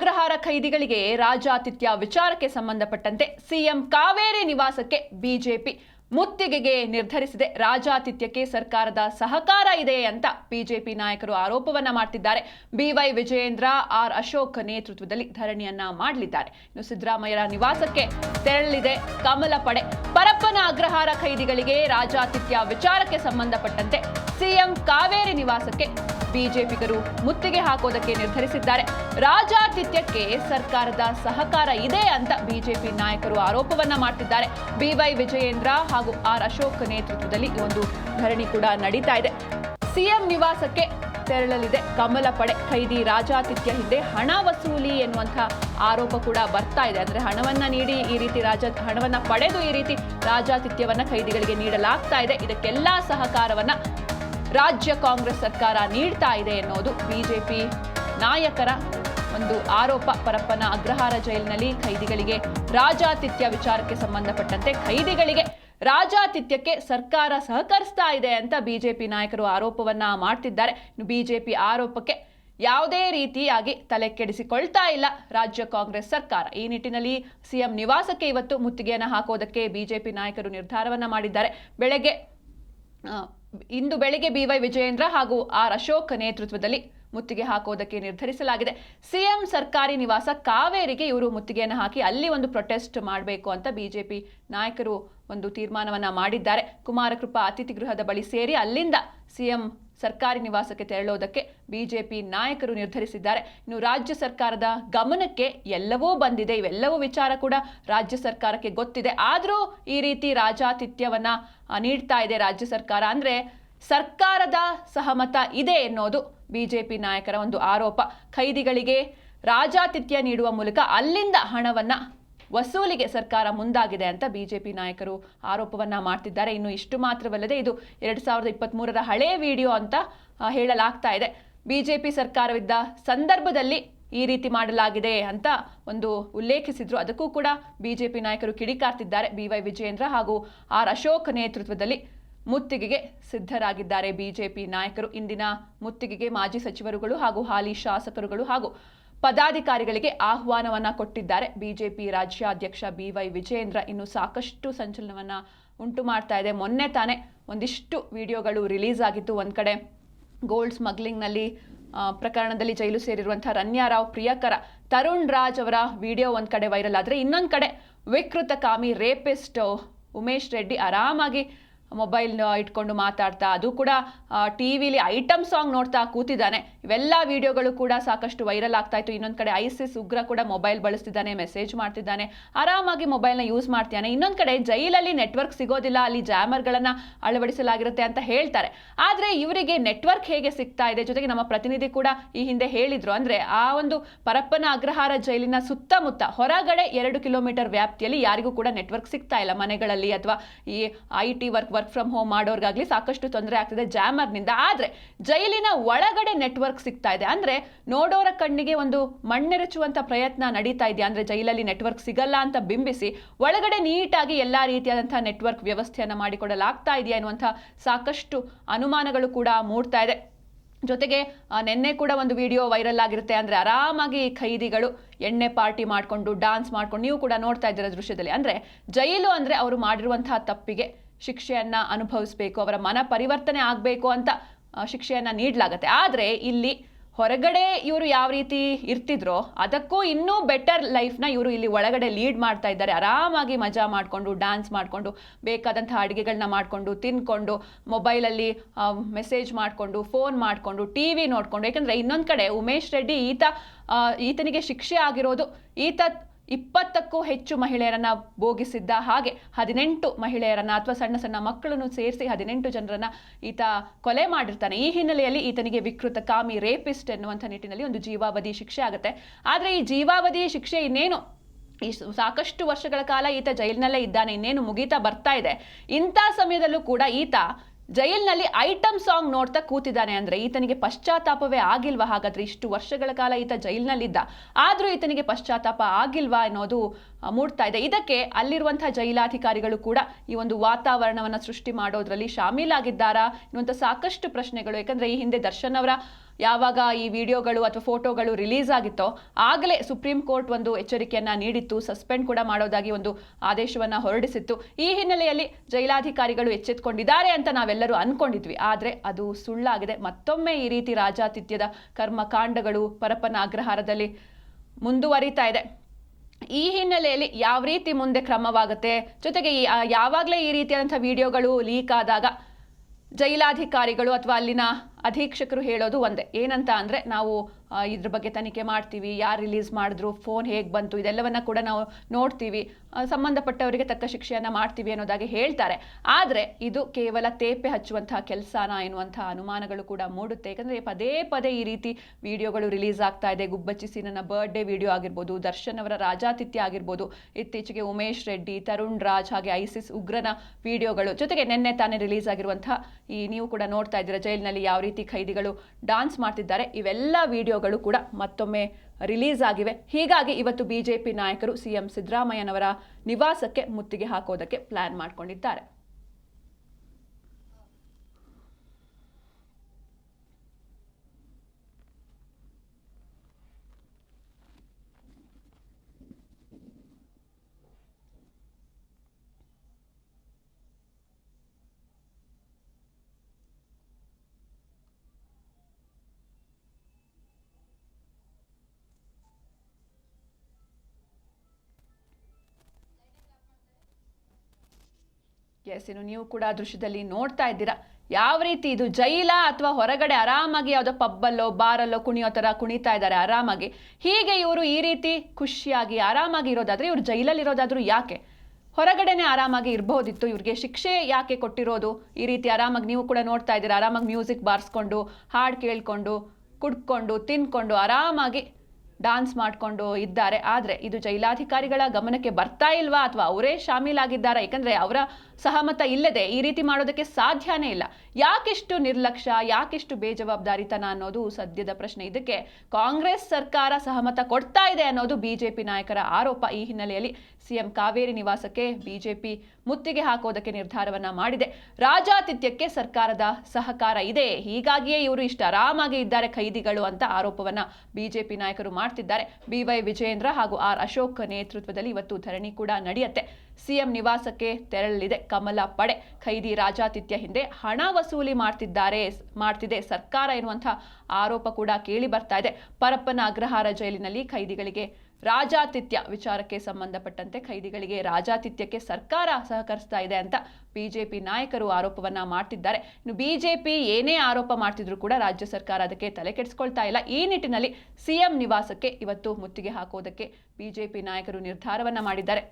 ಅಗ್ರಹಾರ ಖೈದಿಗಳಿಗೆ ರಾಜಾತಿಥ್ಯ ವಿಚಾರಕ್ಕೆ ಸಂಬಂಧಪಟ್ಟಂತೆ ಸಿಎಂ ಕಾವೇರಿ ನಿವಾಸಕ್ಕೆ ಬಿಜೆಪಿ ಮುತ್ತಿಗೆಗೆ ನಿರ್ಧರಿಸಿದೆ. ರಾಜಾತಿಥ್ಯಕ್ಕೆ ಸರ್ಕಾರದ ಸಹಕಾರ ಇದೆ ಅಂತ ಬಿಜೆಪಿ ನಾಯಕರು ಆರೋಪವನ್ನ ಮಾಡ್ತಿದ್ದಾರೆ. ಬಿವೈ ವಿಜಯೇಂದ್ರ ಆರ್ ಅಶೋಕ್ ನೇತೃತ್ವದಲ್ಲಿ ಧರಣಿಯನ್ನ ಮಾಡಲಿದ್ದಾರೆ. ಇನ್ನು ಸಿದ್ದರಾಮಯ್ಯರ ನಿವಾಸಕ್ಕೆ ತೆರಳಲಿದೆ ಕಮಲ ಪಡೆ. ಪರಪ್ಪನ ಅಗ್ರಹಾರ ಖೈದಿಗಳಿಗೆ ರಾಜಾತಿಥ್ಯ ವಿಚಾರಕ್ಕೆ ಸಂಬಂಧಪಟ್ಟಂತೆ ಸಿಎಂ ಕಾವೇರಿ ನಿವಾಸಕ್ಕೆ ಬಿಜೆಪಿಗರು ಮುತ್ತಿಗೆ ಹಾಕೋದಕ್ಕೆ ನಿರ್ಧರಿಸಿದ್ದಾರೆ. ರಾಜಾತಿಥ್ಯಕ್ಕೆ ಸರ್ಕಾರದ ಸಹಕಾರ ಇದೆ ಅಂತ ಬಿಜೆಪಿ ನಾಯಕರು ಆರೋಪವನ್ನ ಮಾಡ್ತಿದ್ದಾರೆ. ಬಿವೈ ವಿಜಯೇಂದ್ರ ಹಾಗೂ ಆರ್ ಅಶೋಕ್ ನೇತೃತ್ವದಲ್ಲಿ ಒಂದು ಧರಣಿ ಕೂಡ ನಡೀತಾ ಇದೆ. ಸಿಎಂ ನಿವಾಸಕ್ಕೆ ತೆರಳಲಿದೆ. ಕಮಲ ಪಡೆ ಖೈದಿ ರಾಜಾತಿಥ್ಯ ಹಿಂದೆ ಹಣ ವಸೂಲಿ ಎನ್ನುವಂತಹ ಆರೋಪ ಕೂಡ ಬರ್ತಾ ಇದೆ. ಅಂದ್ರೆ ಹಣವನ್ನ ನೀಡಿ ಈ ರೀತಿ ರಾಜ, ಹಣವನ್ನ ಪಡೆದು ಈ ರೀತಿ ರಾಜಾತಿಥ್ಯವನ್ನ ಖೈದಿಗಳಿಗೆ ನೀಡಲಾಗ್ತಾ ಇದೆ. ಇದಕ್ಕೆಲ್ಲ ಸಹಕಾರವನ್ನ ರಾಜ್ಯ ಕಾಂಗ್ರೆಸ್ ಸರ್ಕಾರ ನೀಡ್ತಾ ಇದೆ ಎನ್ನುವುದು ಬಿಜೆಪಿ ನಾಯಕರ ಒಂದು ಆರೋಪ. ಪರಪ್ಪನ ಅಗ್ರಹಾರ ಜೈಲಿನಲ್ಲಿ ಖೈದಿಗಳಿಗೆ ರಾಜಾತಿಥ್ಯ ವಿಚಾರಕ್ಕೆ ಸಂಬಂಧಪಟ್ಟಂತೆ ಖೈದಿಗಳಿಗೆ ರಾಜಾತಿಥ್ಯಕ್ಕೆ ಸರ್ಕಾರ ಸಹಕರಿಸ್ತಾ ಇದೆ ಅಂತ ಬಿಜೆಪಿ ನಾಯಕರು ಆರೋಪವನ್ನ ಮಾಡ್ತಿದ್ದಾರೆ. ಬಿಜೆಪಿ ಆರೋಪಕ್ಕೆ ಯಾವುದೇ ರೀತಿಯಾಗಿ ತಲೆ ಕೆಡಿಸಿಕೊಳ್ತಾ ಇಲ್ಲ ರಾಜ್ಯ ಕಾಂಗ್ರೆಸ್ ಸರ್ಕಾರ. ಈ ನಿಟ್ಟಿನಲ್ಲಿ ಸಿಎಂ ನಿವಾಸಕ್ಕೆ ಇವತ್ತು ಮುತ್ತಿಗೆಯನ್ನು ಹಾಕೋದಕ್ಕೆ ಬಿಜೆಪಿ ನಾಯಕರು ನಿರ್ಧಾರವನ್ನ ಮಾಡಿದ್ದಾರೆ. ಬೆಳಗ್ಗೆ ಇಂದು ಬೆಳಿಗ್ಗೆ ಬಿವೈ ವಿಜಯೇಂದ್ರ ಹಾಗೂ ಆರ್ ಅಶೋಕ್ ನೇತೃತ್ವದಲ್ಲಿ ಮುತ್ತಿಗೆ ಹಾಕೋದಕ್ಕೆ ನಿರ್ಧರಿಸಲಾಗಿದೆ. ಸಿಎಂ ಸರ್ಕಾರಿ ನಿವಾಸ ಕಾವೇರಿಗೆ ಇವರು ಮುತ್ತಿಗೆಯನ್ನು ಹಾಕಿ ಅಲ್ಲಿ ಒಂದು ಪ್ರೊಟೆಸ್ಟ್ ಮಾಡಬೇಕು ಅಂತ ಬಿಜೆಪಿ ನಾಯಕರು ಒಂದು ತೀರ್ಮಾನವನ್ನ ಮಾಡಿದ್ದಾರೆ. ಕುಮಾರಕೃಪಾ ಅತಿಥಿ ಗೃಹದ ಬಳಿ ಸೇರಿ ಅಲ್ಲಿಂದ ಸಿಎಂ ಸರ್ಕಾರಿ ನಿವಾಸಕ್ಕೆ ತೆರಳೋದಕ್ಕೆ ಬಿಜೆಪಿ ನಾಯಕರು ನಿರ್ಧರಿಸಿದ್ದಾರೆ. ಇನ್ನು ರಾಜ್ಯ ಸರ್ಕಾರದ ಗಮನಕ್ಕೆ ಎಲ್ಲವೂ ಬಂದಿದೆ. ಇವೆಲ್ಲವೂ ವಿಚಾರ ಕೂಡ ರಾಜ್ಯ ಸರ್ಕಾರಕ್ಕೆ ಗೊತ್ತಿದೆ. ಆದರೂ ಈ ರೀತಿ ರಾಜಾತಿಥ್ಯವನ್ನ ನೀಡ್ತಾ ಇದೆ ರಾಜ್ಯ ಸರ್ಕಾರ. ಅಂದರೆ ಸರ್ಕಾರದ ಸಹಮತ ಇದೆ ಎನ್ನೋದು ಬಿಜೆಪಿ ನಾಯಕರ ಒಂದು ಆರೋಪ. ಖೈದಿಗಳಿಗೆ ರಾಜಾತಿಥ್ಯ ನೀಡುವ ಮೂಲಕ ಅಲ್ಲಿಂದ ಹಣವನ್ನು ವಸೂಲಿಗೆ ಸರ್ಕಾರ ಮುಂದಾಗಿದೆ ಅಂತ ಬಿಜೆಪಿ ನಾಯಕರು ಆರೋಪವನ್ನು ಮಾಡ್ತಿದ್ದಾರೆ. ಇನ್ನು ಇಷ್ಟು ಮಾತ್ರವಲ್ಲದೆ ಇದು ಎರಡು ಸಾವಿರದ ಇಪ್ಪತ್ತ್ಮೂರರ ಹಳೆ ವಿಡಿಯೋ ಅಂತ ಹೇಳಲಾಗ್ತಾ ಇದೆ. ಬಿಜೆಪಿ ಸರ್ಕಾರವಿದ್ದ ಸಂದರ್ಭದಲ್ಲಿ ಈ ರೀತಿ ಮಾಡಲಾಗಿದೆ ಅಂತ ಒಂದು ಉಲ್ಲೇಖಿಸಿದ್ರು. ಅದಕ್ಕೂ ಕೂಡ ಬಿಜೆಪಿ ನಾಯಕರು ಕಿಡಿಕಾರ್ತಿದ್ದಾರೆ. ಬಿ ವೈ ವಿಜಯೇಂದ್ರ ಹಾಗೂ ಆರ್ ಅಶೋಕ್ ನೇತೃತ್ವದಲ್ಲಿ ಮುತ್ತಿಗೆಗೆ ಸಿದ್ಧರಾಗಿದ್ದಾರೆ ಬಿಜೆಪಿ ನಾಯಕರು. ಇಂದಿನ ಮುತ್ತಿಗೆಗೆ ಮಾಜಿ ಸಚಿವರುಗಳು ಹಾಗೂ ಹಾಲಿ ಶಾಸಕರುಗಳು ಹಾಗೂ ಪದಾಧಿಕಾರಿಗಳಿಗೆ ಆಹ್ವಾನವನ್ನ ಕೊಟ್ಟಿದ್ದಾರೆ. ಬಿಜೆಪಿ ರಾಜ್ಯಾಧ್ಯಕ್ಷ ಬಿವೈ ವಿಜಯೇಂದ್ರ ಇನ್ನು ಸಾಕಷ್ಟು ಸಂಚಲನವನ್ನ ಉಂಟು ಮಾಡ್ತಾ ಇದೆ. ಮೊನ್ನೆ ತಾನೇ ಒಂದಿಷ್ಟು ವಿಡಿಯೋಗಳು ರಿಲೀಸ್ ಆಗಿತ್ತು. ಒಂದ್ ಕಡೆ ಗೋಲ್ಡ್ ಸ್ಮಗ್ಲಿಂಗ್ನಲ್ಲಿ ಪ್ರಕರಣದಲ್ಲಿ ಜೈಲು ಸೇರಿರುವಂತಹ ರನ್ಯಾರಾವ್ ಪ್ರಿಯಕರ, ತರುಣ್ ರಾಜ್ ಅವರ ವಿಡಿಯೋ ಒಂದ್ ಕಡೆ ವೈರಲ್ ಆದ್ರೆ ಇನ್ನೊಂದ್ ಕಡೆ ವಿಕೃತ ಕಾಮಿ ರೇಪಿಸ್ಟ್ ಉಮೇಶ್ ರೆಡ್ಡಿ ಆರಾಮಾಗಿ ಮೊಬೈಲ್ ಇಟ್ಕೊಂಡು ಮಾತಾಡ್ತಾ ಅದು ಕೂಡ ಟಿ ವಿಲಿ ಐಟಮ್ ಸಾಂಗ್ ನೋಡ್ತಾ ಕೂತಿದ್ದಾನೆ. ಇವೆಲ್ಲ ವಿಡಿಯೋಗಳು ಕೂಡ ಸಾಕಷ್ಟು ವೈರಲ್ ಆಗ್ತಾ ಇತ್ತು. ಇನ್ನೊಂದು ಕಡೆ ಐಸಿಸ್ ಉಗ್ರ ಕೂಡ ಮೊಬೈಲ್ ಬಳಸ್ತಿದ್ದಾನೆ, ಮೆಸೇಜ್ ಮಾಡ್ತಿದ್ದಾನೆ. ಆರಾಮಾಗಿ ಮೊಬೈಲ್ನ ಯೂಸ್ ಮಾಡ್ತಿದ್ದಾನೆ. ಇನ್ನೊಂದು ಕಡೆ ಜೈಲಲ್ಲಿ ನೆಟ್ವರ್ಕ್ ಸಿಗೋದಿಲ್ಲ, ಅಲ್ಲಿ ಜಾಮರ್ಗಳನ್ನು ಅಳವಡಿಸಲಾಗಿರುತ್ತೆ ಅಂತ ಹೇಳ್ತಾರೆ. ಆದರೆ ಇವರಿಗೆ ನೆಟ್ವರ್ಕ್ ಹೇಗೆ ಸಿಗ್ತಾ ಇದೆ? ಜೊತೆಗೆ ನಮ್ಮ ಪ್ರತಿನಿಧಿ ಕೂಡ ಈ ಹಿಂದೆ ಹೇಳಿದ್ರು. ಅಂದ್ರೆ ಆ ಒಂದು ಪರಪ್ಪನ ಅಗ್ರಹಾರ ಜೈಲಿನ ಸುತ್ತಮುತ್ತ ಹೊರಗಡೆ ಎರಡು ಕಿಲೋಮೀಟರ್ ವ್ಯಾಪ್ತಿಯಲ್ಲಿ ಯಾರಿಗೂ ಕೂಡ ನೆಟ್ವರ್ಕ್ ಸಿಗ್ತಾ ಇಲ್ಲ. ಮನೆಗಳಲ್ಲಿ ಅಥವಾ ಈ I T work work from home ಮಾಡೋರ್ಗಾಗ್ಲಿ ಸಾಕಷ್ಟು ತೊಂದರೆ ಆಗ್ತಿದೆ ಜಾಮರ್ನಿಂದ. ಆದ್ರೆ ಜೈಲಿನ ಒಳಗಡೆ ನೆಟ್ವರ್ಕ್ ಸಿಗ್ತಾ ಇದೆ. ಅಂದ್ರೆ ನೋಡೋರ ಕಣ್ಣಿಗೆ ಒಂದು ಮಣ್ಣೆರಚುವಂತ ಪ್ರಯತ್ನ ನಡೀತಾ ಇದೆ. ಅಂದ್ರೆ ಜೈಲಲ್ಲಿ ನೆಟ್ವರ್ಕ್ ಸಿಗಲ್ಲ ಅಂತ ಬಿಂಬಿಸಿ ಒಳಗಡೆ ನೀಟಾಗಿ ಎಲ್ಲಾ ರೀತಿಯಾದಂಥ ನೆಟ್ವರ್ಕ್ ವ್ಯವಸ್ಥೆಯನ್ನ ಮಾಡಿಕೊಡಲಾಗ್ತಾ ಇದೆಯಾ ಎನ್ನುವಂಥ ಸಾಕಷ್ಟು ಅನುಮಾನಗಳು ಕೂಡ ಮೂಡ್ತಾ ಇದೆ. ಜೊತೆಗೆ ನಿನ್ನೆ ಕೂಡ ಒಂದು ವಿಡಿಯೋ ವೈರಲ್ ಆಗಿರುತ್ತೆ. ಅಂದ್ರೆ ಆರಾಮಾಗಿ ಖೈದಿಗಳು ಎಣ್ಣೆ ಪಾರ್ಟಿ ಮಾಡಿಕೊಂಡು, ಡಾನ್ಸ್ ಮಾಡ್ಕೊಂಡು ನೀವು ಕೂಡ ನೋಡ್ತಾ ಇದ್ದೀರ ದೃಶ್ಯದಲ್ಲಿ. ಅಂದ್ರೆ ಜೈಲು ಅಂದ್ರೆ ಅವರು ಮಾಡಿರುವಂತಹ ತಪ್ಪಿಗೆ ಶಿಕ್ಷೆಯನ್ನ ಅನುಭವಿಸಬೇಕು, ಅವರ ಮನ ಪರಿವರ್ತನೆ ಆಗಬೇಕು ಅಂತ ಶಿಕ್ಷೆಯನ್ನ ನೀಡಲಾಗತ್ತೆ. ಆದರೆ ಇಲ್ಲಿ ಹೊರಗಡೆ ಇವರು ಯಾವ ರೀತಿ ಇರ್ತಿದ್ರೋ ಅದಕ್ಕೂ ಇನ್ನೂ ಬೆಟರ್ ಲೈಫ್ನ ಇವರು ಇಲ್ಲಿ ಒಳಗಡೆ ಲೀಡ್ ಮಾಡ್ತಾ ಇದ್ದಾರೆ. ಆರಾಮಾಗಿ ಮಜಾ ಮಾಡಿಕೊಂಡು ಡ್ಯಾನ್ಸ್ ಮಾಡಿಕೊಂಡು, ಬೇಕಾದಂಥ ಅಡುಗೆಗಳನ್ನ ಮಾಡಿಕೊಂಡು, ತಿನ್ಕೊಂಡು ಮೊಬೈಲಲ್ಲಿ ಮೆಸೇಜ್ ಮಾಡಿಕೊಂಡು ಫೋನ್ ಮಾಡಿಕೊಂಡು ಟಿ ವಿ ನೋಡಿಕೊಂಡು. ಯಾಕಂದರೆ ಇನ್ನೊಂದು ಕಡೆ ಉಮೇಶ್ ರೆಡ್ಡಿ ಈತ ಈತನಿಗೆ ಶಿಕ್ಷೆ ಆಗಿರೋದು, ಈತ ಇಪ್ಪತ್ತಕ್ಕೂ ಹೆಚ್ಚು ಮಹಿಳೆಯರನ್ನ ಭೋಗಿಸಿದ್ದ ಹಾಗೆ ಹದಿನೆಂಟು ಮಹಿಳೆಯರನ್ನ ಅಥವಾ ಸಣ್ಣ ಸಣ್ಣ ಮಕ್ಕಳನ್ನು ಸೇರಿಸಿ ಹದಿನೆಂಟು ಜನರನ್ನ ಈತ ಕೊಲೆ ಮಾಡಿರ್ತಾನೆ. ಈ ಹಿನ್ನೆಲೆಯಲ್ಲಿ ಈತನಿಗೆ ವಿಕೃತ ಕಾಮಿ ರೇಪಿಸ್ಟ್ ಎನ್ನುವಂಥ ನಿಟ್ಟಿನಲ್ಲಿ ಒಂದು ಜೀವಾವಧಿ ಶಿಕ್ಷೆ ಆಗುತ್ತೆ. ಆದರೆ ಈ ಜೀವಾವಧಿ ಶಿಕ್ಷೆ ಇನ್ನೇನು? ಈ ಸಾಕಷ್ಟು ವರ್ಷಗಳ ಕಾಲ ಈತ ಜೈಲಿನಲ್ಲೇ ಇದ್ದಾನೆ, ಇನ್ನೇನು ಮುಗೀತಾ ಬರ್ತಾ ಇದೆ. ಇಂಥ ಸಮಯದಲ್ಲೂ ಕೂಡ ಈತ ಜೈಲಿನಲ್ಲಿ ಐಟಮ್ ಸಾಂಗ್ ನೋಡ್ತಾ ಕೂತಿದ್ದಾನೆ ಅಂದ್ರೆ ಈತನಿಗೆ ಪಶ್ಚಾತ್ತಾಪವೇ ಆಗಿಲ್ವಾ? ಹಾಗಾದ್ರೆ ಇಷ್ಟು ವರ್ಷಗಳ ಕಾಲ ಈತ ಜೈಲ್ನಲ್ಲಿದ್ದ. ಆದ್ರೂ ಈತನಿಗೆ ಪಶ್ಚಾತ್ತಾಪ ಆಗಿಲ್ವಾ ಅನ್ನೋದು ಮೂಡ್ತಾ ಇದೆ. ಇದಕ್ಕೆ ಅಲ್ಲಿರುವಂತಹ ಜೈಲಾಧಿಕಾರಿಗಳು ಕೂಡ ಈ ಒಂದು ವಾತಾವರಣವನ್ನ ಸೃಷ್ಟಿ ಮಾಡೋದ್ರಲ್ಲಿ ಶಾಮೀಲಾಗಿದ್ದಾರಾ ಇನ್ನುವಂಥ ಸಾಕಷ್ಟು ಪ್ರಶ್ನೆಗಳು. ಯಾಕಂದ್ರೆ ಈ ಹಿಂದೆ ದರ್ಶನ್ ಅವರ ಯಾವಾಗ ಈ ವಿಡಿಯೋಗಳು ಅಥವಾ ಫೋಟೋಗಳು ರಿಲೀಸ್ ಆಗಿತ್ತೋ ಆಗಲೇ ಸುಪ್ರೀಂ ಕೋರ್ಟ್ ಒಂದು ಎಚ್ಚರಿಕೆಯನ್ನು ನೀಡಿತ್ತು. ಸಸ್ಪೆಂಡ್ ಕೂಡ ಮಾಡೋದಾಗಿ ಒಂದು ಆದೇಶವನ್ನ ಹೊರಡಿಸಿತ್ತು. ಈ ಹಿನ್ನೆಲೆಯಲ್ಲಿ ಜೈಲಾಧಿಕಾರಿಗಳು ಎಚ್ಚೆತ್ಕೊಂಡಿದ್ದಾರೆ ಅಂತ ನಾವೆಲ್ಲರೂ ಅಂದ್ಕೊಂಡಿದ್ವಿ ಆದ್ರೆ ಅದು ಸುಳ್ಳಾಗಿದೆ. ಮತ್ತೊಮ್ಮೆ ಈ ರೀತಿ ರಾಜಾತಿಥ್ಯದ ಕರ್ಮಕಾಂಡಗಳು ಪರಪ್ಪನ ಅಗ್ರಹಾರದಲ್ಲಿ ಮುಂದುವರಿತಾ ಇದೆ. ಈ ಹಿನ್ನೆಲೆಯಲ್ಲಿ ಯಾವ ರೀತಿ ಮುಂದೆ ಕ್ರಮವಾಗುತ್ತೆ? ಜೊತೆಗೆ ಯಾವಾಗಲೇ ಈ ರೀತಿಯಾದಂಥ ವಿಡಿಯೋಗಳು ಲೀಕ್ ಆದಾಗ ಜೈಲಾಧಿಕಾರಿಗಳು ಅಥವಾ ಅಲ್ಲಿನ ಅಧೀಕ್ಷಕರು ಹೇಳೋದು ಒಂದೇ. ಏನಂತ ಅಂದರೆ ನಾವು ಇದ್ರ ಬಗ್ಗೆ ತನಿಖೆ ಮಾಡ್ತೀವಿ, ಯಾರು ರಿಲೀಸ್ ಮಾಡಿದ್ರು ಫೋನ್ ಹೇಗೆ ಬಂತು, ಇದೆಲ್ಲವನ್ನ ಕೂಡ ನಾವು ನೋಡ್ತೀವಿ. ಸಂಬಂಧಪಟ್ಟವರಿಗೆ ತಕ್ಕ ಶಿಕ್ಷೆಯನ್ನು ಮಾಡ್ತೀವಿ ಅನ್ನೋದಾಗಿ ಹೇಳ್ತಾರೆ. ಆದರೆ ಇದು ಕೇವಲ ತೇಪೆ ಹಚ್ಚುವಂತಹ ಕೆಲಸನ ಎನ್ನುವಂತಹ ಅನುಮಾನಗಳು ಕೂಡ ಮೂಡುತ್ತೆ. ಯಾಕಂದರೆ ಪದೇ ಪದೇ ಈ ರೀತಿ ವಿಡಿಯೋಗಳು ರಿಲೀಸ್ ಆಗ್ತಾ ಇದೆ. ಗುಬ್ಬಚ್ಚಿ ಸೀನನ ಬರ್ಡೇ ವಿಡಿಯೋ ಆಗಿರ್ಬೋದು, ದರ್ಶನ್ ಅವರ ರಾಜಾತಿಥ್ಯ ಆಗಿರ್ಬೋದು, ಇತ್ತೀಚೆಗೆ ಉಮೇಶ್ ರೆಡ್ಡಿ, ತರುಣ್ ರಾಜ್ ಹಾಗೆ ಐಸಿಸ್ ಉಗ್ರನ ವಿಡಿಯೋಗಳು. ಜೊತೆಗೆ ನಿನ್ನೆ ತಾನೇ ರಿಲೀಸ್ ಆಗಿರುವಂತಹ ಈ ನೀವು ಕೂಡ ನೋಡ್ತಾ ಇದ್ದೀರಾ, ಜೈಲಿನಲ್ಲಿ ಯಾವ ರೀತಿ ಖೈದಿಗಳು ಡಾನ್ಸ್ ಮಾಡ್ತಿದ್ದಾರೆ. ಇವೆಲ್ಲ ವಿಡಿಯೋಗಳು ಕೂಡ ಮತ್ತೊಮ್ಮೆ ರಿಲೀಸ್ ಆಗಿವೆ. ಹೀಗಾಗಿ ಇವತ್ತು ಬಿಜೆಪಿ ನಾಯಕರು ಸಿಎಂ ಸಿದ್ದರಾಮಯ್ಯನವರ ನಿವಾಸಕ್ಕೆ ಮುತ್ತಿಗೆ ಹಾಕೋದಕ್ಕೆ ಪ್ಲಾನ್ ಮಾಡ್ಕೊಂಡಿದ್ದಾರೆ. ಎಸ್ ಇನ್ನು ನೀವು ಕೂಡ ದೃಶ್ಯದಲ್ಲಿ ನೋಡ್ತಾ ಇದ್ದೀರಾ? ಯಾವ ರೀತಿ ಇದು ಜೈಲ ಅಥವಾ ಹೊರಗಡೆ ಆರಾಮಾಗಿ ಯಾವುದೋ ಪಬ್ಬಲ್ಲೋ, ಬಾರಲ್ಲೋ ಕುಣಿಯೋ ಥರ ಕುಣಿತಾ ಇದ್ದಾರೆ ಆರಾಮಾಗಿ? ಹೀಗೆ ಇವರು ಈ ರೀತಿ ಖುಷಿಯಾಗಿ ಆರಾಮಾಗಿ ಇರೋದಾದ್ರೆ ಇವರು ಜೈಲಲ್ಲಿ ಇರೋದಾದರೂ ಯಾಕೆ? ಹೊರಗಡೆನೆ ಆರಾಮಾಗಿ ಇರಬಹುದಿತ್ತು ಇವ್ರಿಗೆ ಶಿಕ್ಷೆ ಯಾಕೆ ಕೊಟ್ಟಿರೋದು? ಈ ರೀತಿ ಆರಾಮಾಗಿ ನೀವು ಕೂಡ ನೋಡ್ತಾ ಇದ್ದೀರಾ? ಆರಾಮಾಗಿ ಮ್ಯೂಸಿಕ್ ಬಾರಿಸ್ಕೊಂಡು, ಹಾಡು ಕೇಳ್ಕೊಂಡು, ಕುಡ್ಕೊಂಡು, ತಿನ್ಕೊಂಡು, ಆರಾಮಾಗಿ ಡಾನ್ಸ್ ಮಾಡಿಕೊಂಡು ಇದ್ದಾರೆ. ಆದರೆ ಇದು ಜೈಲಾಧಿಕಾರಿಗಳ ಗಮನಕ್ಕೆ ಬರ್ತಾ ಇಲ್ವಾ? ಅಥವಾ ಅವರೇ ಶಾಮೀಲಾಗಿದ್ದಾರಾ? ಯಾಕಂದರೆ ಅವರ ಸಹಮತ ಇಲ್ಲದೆ ಈ ರೀತಿ ಮಾಡೋದಕ್ಕೆ ಸಾಧ್ಯನೇ ಇಲ್ಲ. ಯಾಕೆಷ್ಟು ನಿರ್ಲಕ್ಷ್ಯ ಯಾಕೆಷ್ಟು ಬೇಜವಾಬ್ದಾರಿತನ ಅನ್ನೋದು ಸದ್ಯದ ಪ್ರಶ್ನೆ. ಇದಕ್ಕೆ ಕಾಂಗ್ರೆಸ್ ಸರ್ಕಾರ ಸಹಮತ ಕೊಡ್ತಾ ಇದೆ ಅನ್ನೋದು ಬಿಜೆಪಿ ನಾಯಕರ ಆರೋಪ. ಈ ಹಿನ್ನೆಲೆಯಲ್ಲಿ ಸಿಎಂ ಕಾವೇರಿ ನಿವಾಸಕ್ಕೆ ಬಿಜೆಪಿ ಮುತ್ತಿಗೆ ಹಾಕೋದಕ್ಕೆ ನಿರ್ಧಾರವನ್ನ ಮಾಡಿದೆ. ರಾಜಾತಿಥ್ಯಕ್ಕೆ ಸರ್ಕಾರದ ಸಹಕಾರ ಇದೆ. ಹೀಗಾಗಿಯೇ ಇವರು ಇಷ್ಟ ಆರಾಮಾಗಿ ಇದ್ದಾರೆ ಖೈದಿಗಳು ಅಂತ ಆರೋಪವನ್ನ ಬಿಜೆಪಿ ನಾಯಕರು ಮಾಡ್ತಿದ್ದಾರೆ. ಬಿವೈ ವಿಜಯೇಂದ್ರ ಹಾಗೂ ಆರ್ ಅಶೋಕ್ ನೇತೃತ್ವದಲ್ಲಿ ಇವತ್ತು ಧರಣಿ ಕೂಡ ನಡೆಯುತ್ತೆ. ಸಿಎಂ ನಿವಾಸಕ್ಕೆ ತೆರಳಲಿದೆ. ಕಮಲ ಪಡೆ ಖೈದಿ ರಾಜಾತಿಥ್ಯ ಹಿಂದೆ ಹಣ ವಸೂಲಿ ಮಾಡ್ತಿದ್ದಾರೆ. ಮಾಡ್ತಿದೆ. ಸರ್ಕಾರ ಎನ್ನುವಂತಹ ಆರೋಪ ಕೂಡ ಕೇಳಿ ಬರ್ತಾ ಇದೆ. ಪರಪ್ಪನ ಅಗ್ರಹಾರ ಜೈಲಿನಲ್ಲಿ ಖೈದಿಗಳಿಗೆ ರಾಜಾತಿಥ್ಯ ವಿಚಾರಕ್ಕೆ ಸಂಬಂಧಪಟ್ಟಂತೆ ಖೈದಿಗಳಿಗೆ ರಾಜಾತಿಥ್ಯಕ್ಕೆ ಸರ್ಕಾರ ಸಹಕರಿಸ್ತಾ ಇದೆ ಅಂತ ಬಿಜೆಪಿ ನಾಯಕರು ಆರೋಪವನ್ನ ಮಾಡ್ತಿದ್ದಾರೆ. ಇನ್ನು ಬಿಜೆಪಿ ಏನೇ ಆರೋಪ ಮಾಡ್ತಿದ್ರು ಕೂಡ ರಾಜ್ಯ ಸರ್ಕಾರ ಅದಕ್ಕೆ ತಲೆ ಕೆಡಿಸ್ಕೊಳ್ತಾ ಇಲ್ಲ. ಈ ನಿಟ್ಟಿನಲ್ಲಿ ಸಿಎಂ ನಿವಾಸಕ್ಕೆ ಇವತ್ತು ಮುತ್ತಿಗೆ ಹಾಕೋದಕ್ಕೆ ಬಿಜೆಪಿ ನಾಯಕರು ನಿರ್ಧಾರವನ್ನ ಮಾಡಿದ್ದಾರೆ.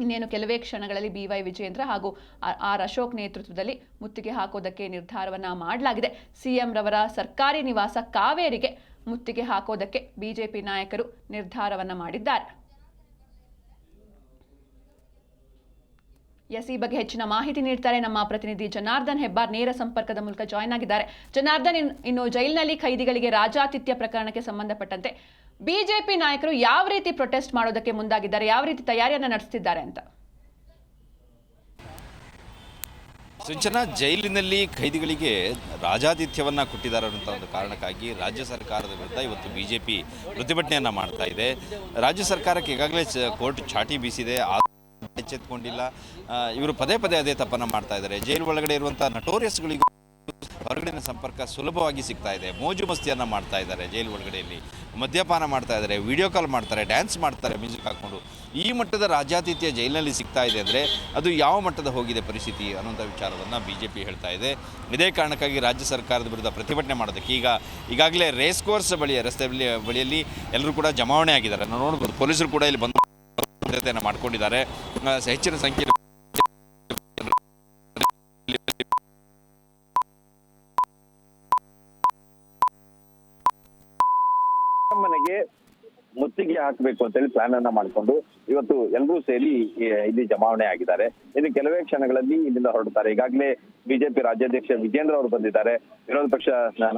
ಇನ್ನೇನು ಕೆಲವೇ ಕ್ಷಣಗಳಲ್ಲಿ ಬಿ ವೈ ವಿಜಯೇಂದ್ರ ಹಾಗೂ ಆರ್- ಅಶೋಕ್ ನೇತೃತ್ವದಲ್ಲಿ ಮುತ್ತಿಗೆ ಹಾಕೋದಕ್ಕೆ ನಿರ್ಧಾರವನ್ನು ಮಾಡಲಾಗಿದೆ. ಸಿಎಂ ರವರ ಸರ್ಕಾರಿ ನಿವಾಸ ಕಾವೇರಿಗೆ ಮುತ್ತಿಗೆ ಹಾಕೋದಕ್ಕೆ ಬಿಜೆಪಿ ನಾಯಕರು ನಿರ್ಧಾರವನ್ನು ಮಾಡಿದ್ದಾರೆ. ಎಸ್, ಈ ಬಗ್ಗೆ ಹೆಚ್ಚಿನ ಮಾಹಿತಿ ನೀಡ್ತಾರೆ ನಮ್ಮ ಪ್ರತಿನಿಧಿ ಜನಾರ್ದನ್ ಹೆಬ್ಬಾರ್. ನೇರ ಸಂಪರ್ಕದ ಮೂಲಕ ಜಾಯ್ನ್ ಆಗಿದ್ದಾರೆ. ಜನಾರ್ದನ್ ಇನ್- ಇನ್ನು ಜೈಲಿನಲ್ಲಿ ಖೈದಿಗಳಿಗೆ ರಾಜಾತಿಥ್ಯ ಪ್ರಕರಣಕ್ಕೆ ಸಂಬಂಧಪಟ್ಟಂತೆ ಬಿಜೆಪಿ ನಾಯಕರು ಯಾವ ರೀತಿ ಪ್ರೊಟೆಸ್ಟ್ ಮಾಡೋದಕ್ಕೆ ಮುಂದಾಗಿದ್ದಾರೆ? ಯಾವ ರೀತಿ ತಯಾರಿಯನ್ನ ನಡೆಸ್ತಿದ್ದಾರೆ ಅಂತ? ಸುಂಚನ, ಜೈಲಿನಲ್ಲಿ ಖೈದಿಗಳಿಗೆ ರಾಜಾತಿಥ್ಯವನ್ನ ಕೊಟ್ಟಿದ್ದಾರೆ ಅನ್ನೋ ಒಂದು ಕಾರಣಕ್ಕಾಗಿ ರಾಜ್ಯ ಸರ್ಕಾರದ ವಿರುದ್ಧ ಇವತ್ತು ಬಿಜೆಪಿ ಪ್ರತಿಭಟನೆಯನ್ನ ಮಾಡ್ತಾ ಇದೆ. ರಾಜ್ಯ ಸರ್ಕಾರಕ್ಕೆ ಈಗಾಗಲೇ ಕೋರ್ಟ್ ಚಾಟಿ ಬೀಸಿದೆ. ಎಚ್ಚೆತ್ಕೊಂಡಿಲ್ಲ. ಇವರು ಪದೇ ಪದೇ ಅದೇ ತಪ್ಪನ್ನು ಮಾಡ್ತಾ ಇದ್ದಾರೆ. ಜೈಲು ಒಳಗಡೆ ಇರುವಂಥ ನಟೋರಿಯಸ್ಗಳಿಗೂ ಸಂಪರ್ಕ ಸುಲಭವಾಗಿ ಸಿಗ್ತಾ ಇದೆ. ಮೋಜು ಮಸ್ತಿಯನ್ನು ಮಾಡ್ತಾ ಇದ್ದಾರೆ ಜೈಲು ಒಳಗಡೆಯಲ್ಲಿ. ಮದ್ಯಪಾನ ಮಾಡ್ತಾ ಇದ್ದಾರೆ, ವಿಡಿಯೋ ಕಾಲ್ ಮಾಡ್ತಾರೆ, ಡ್ಯಾನ್ಸ್ ಮಾಡ್ತಾರೆ, ಮ್ಯೂಸಿಕ್ ಹಾಕ್ಕೊಂಡು. ಈ ಮಟ್ಟದ ರಾಜ್ಯಾತಿಥ್ಯ ಜೈಲಿನಲ್ಲಿ ಸಿಗ್ತಾ ಇದೆ ಅಂದರೆ ಅದು ಯಾವ ಮಟ್ಟದ ಹೋಗಿದೆ ಪರಿಸ್ಥಿತಿ ಅನ್ನೋಂಥ ವಿಚಾರವನ್ನು ಬಿ ಜೆ ಪಿ ಹೇಳ್ತಾ ಇದೆ. ಇದೇ ಕಾರಣಕ್ಕಾಗಿ ರಾಜ್ಯ ಸರ್ಕಾರದ ವಿರುದ್ಧ ಪ್ರತಿಭಟನೆ ಮಾಡೋದಕ್ಕೆ ಈಗ, ಈಗಾಗಲೇ ರೇಸ್ ಕೋರ್ಸ್ ಬಳಿಯ, ರಸ್ತೆ ಬಳಿ ಬಳಿಯಲ್ಲಿ ಎಲ್ಲರೂ ಕೂಡ ಜಮಾವಣೆ ಆಗಿದ್ದಾರೆ. ನಾವು ನೋಡ್ಬೋದು, ಪೊಲೀಸರು ಕೂಡ ಇಲ್ಲಿ ಬಂದು ಮಾಡ್ಕೊಂಡಿದ್ದಾರೆ. ಹೆಚ್ಚಿನ ಸಂಖ್ಯೆ ಮನೆಗೆ ಮುತ್ತಿಗೆ ಹಾಕಬೇಕು ಅಂತೇಳಿ ಪ್ಲಾನ್ ಅನ್ನ ಮಾಡಿಕೊಂಡು ಇವತ್ತು ಎಲ್ಲರೂ ಸೇರಿ ಇಲ್ಲಿ ಜಮಾವಣೆ ಆಗಿದ್ದಾರೆ. ಇನ್ನು ಕೆಲವೇ ಕ್ಷಣಗಳಲ್ಲಿ ಇಲ್ಲಿಂದ ಹೊರಡುತ್ತಾರೆ ಈಗಾಗಲೇ ಬಿಜೆಪಿ ರಾಜ್ಯಾಧ್ಯಕ್ಷ ವಿಜೇಂದ್ರ ಅವರು ಬಂದಿದ್ದಾರೆ. ವಿರೋಧ ಪಕ್ಷ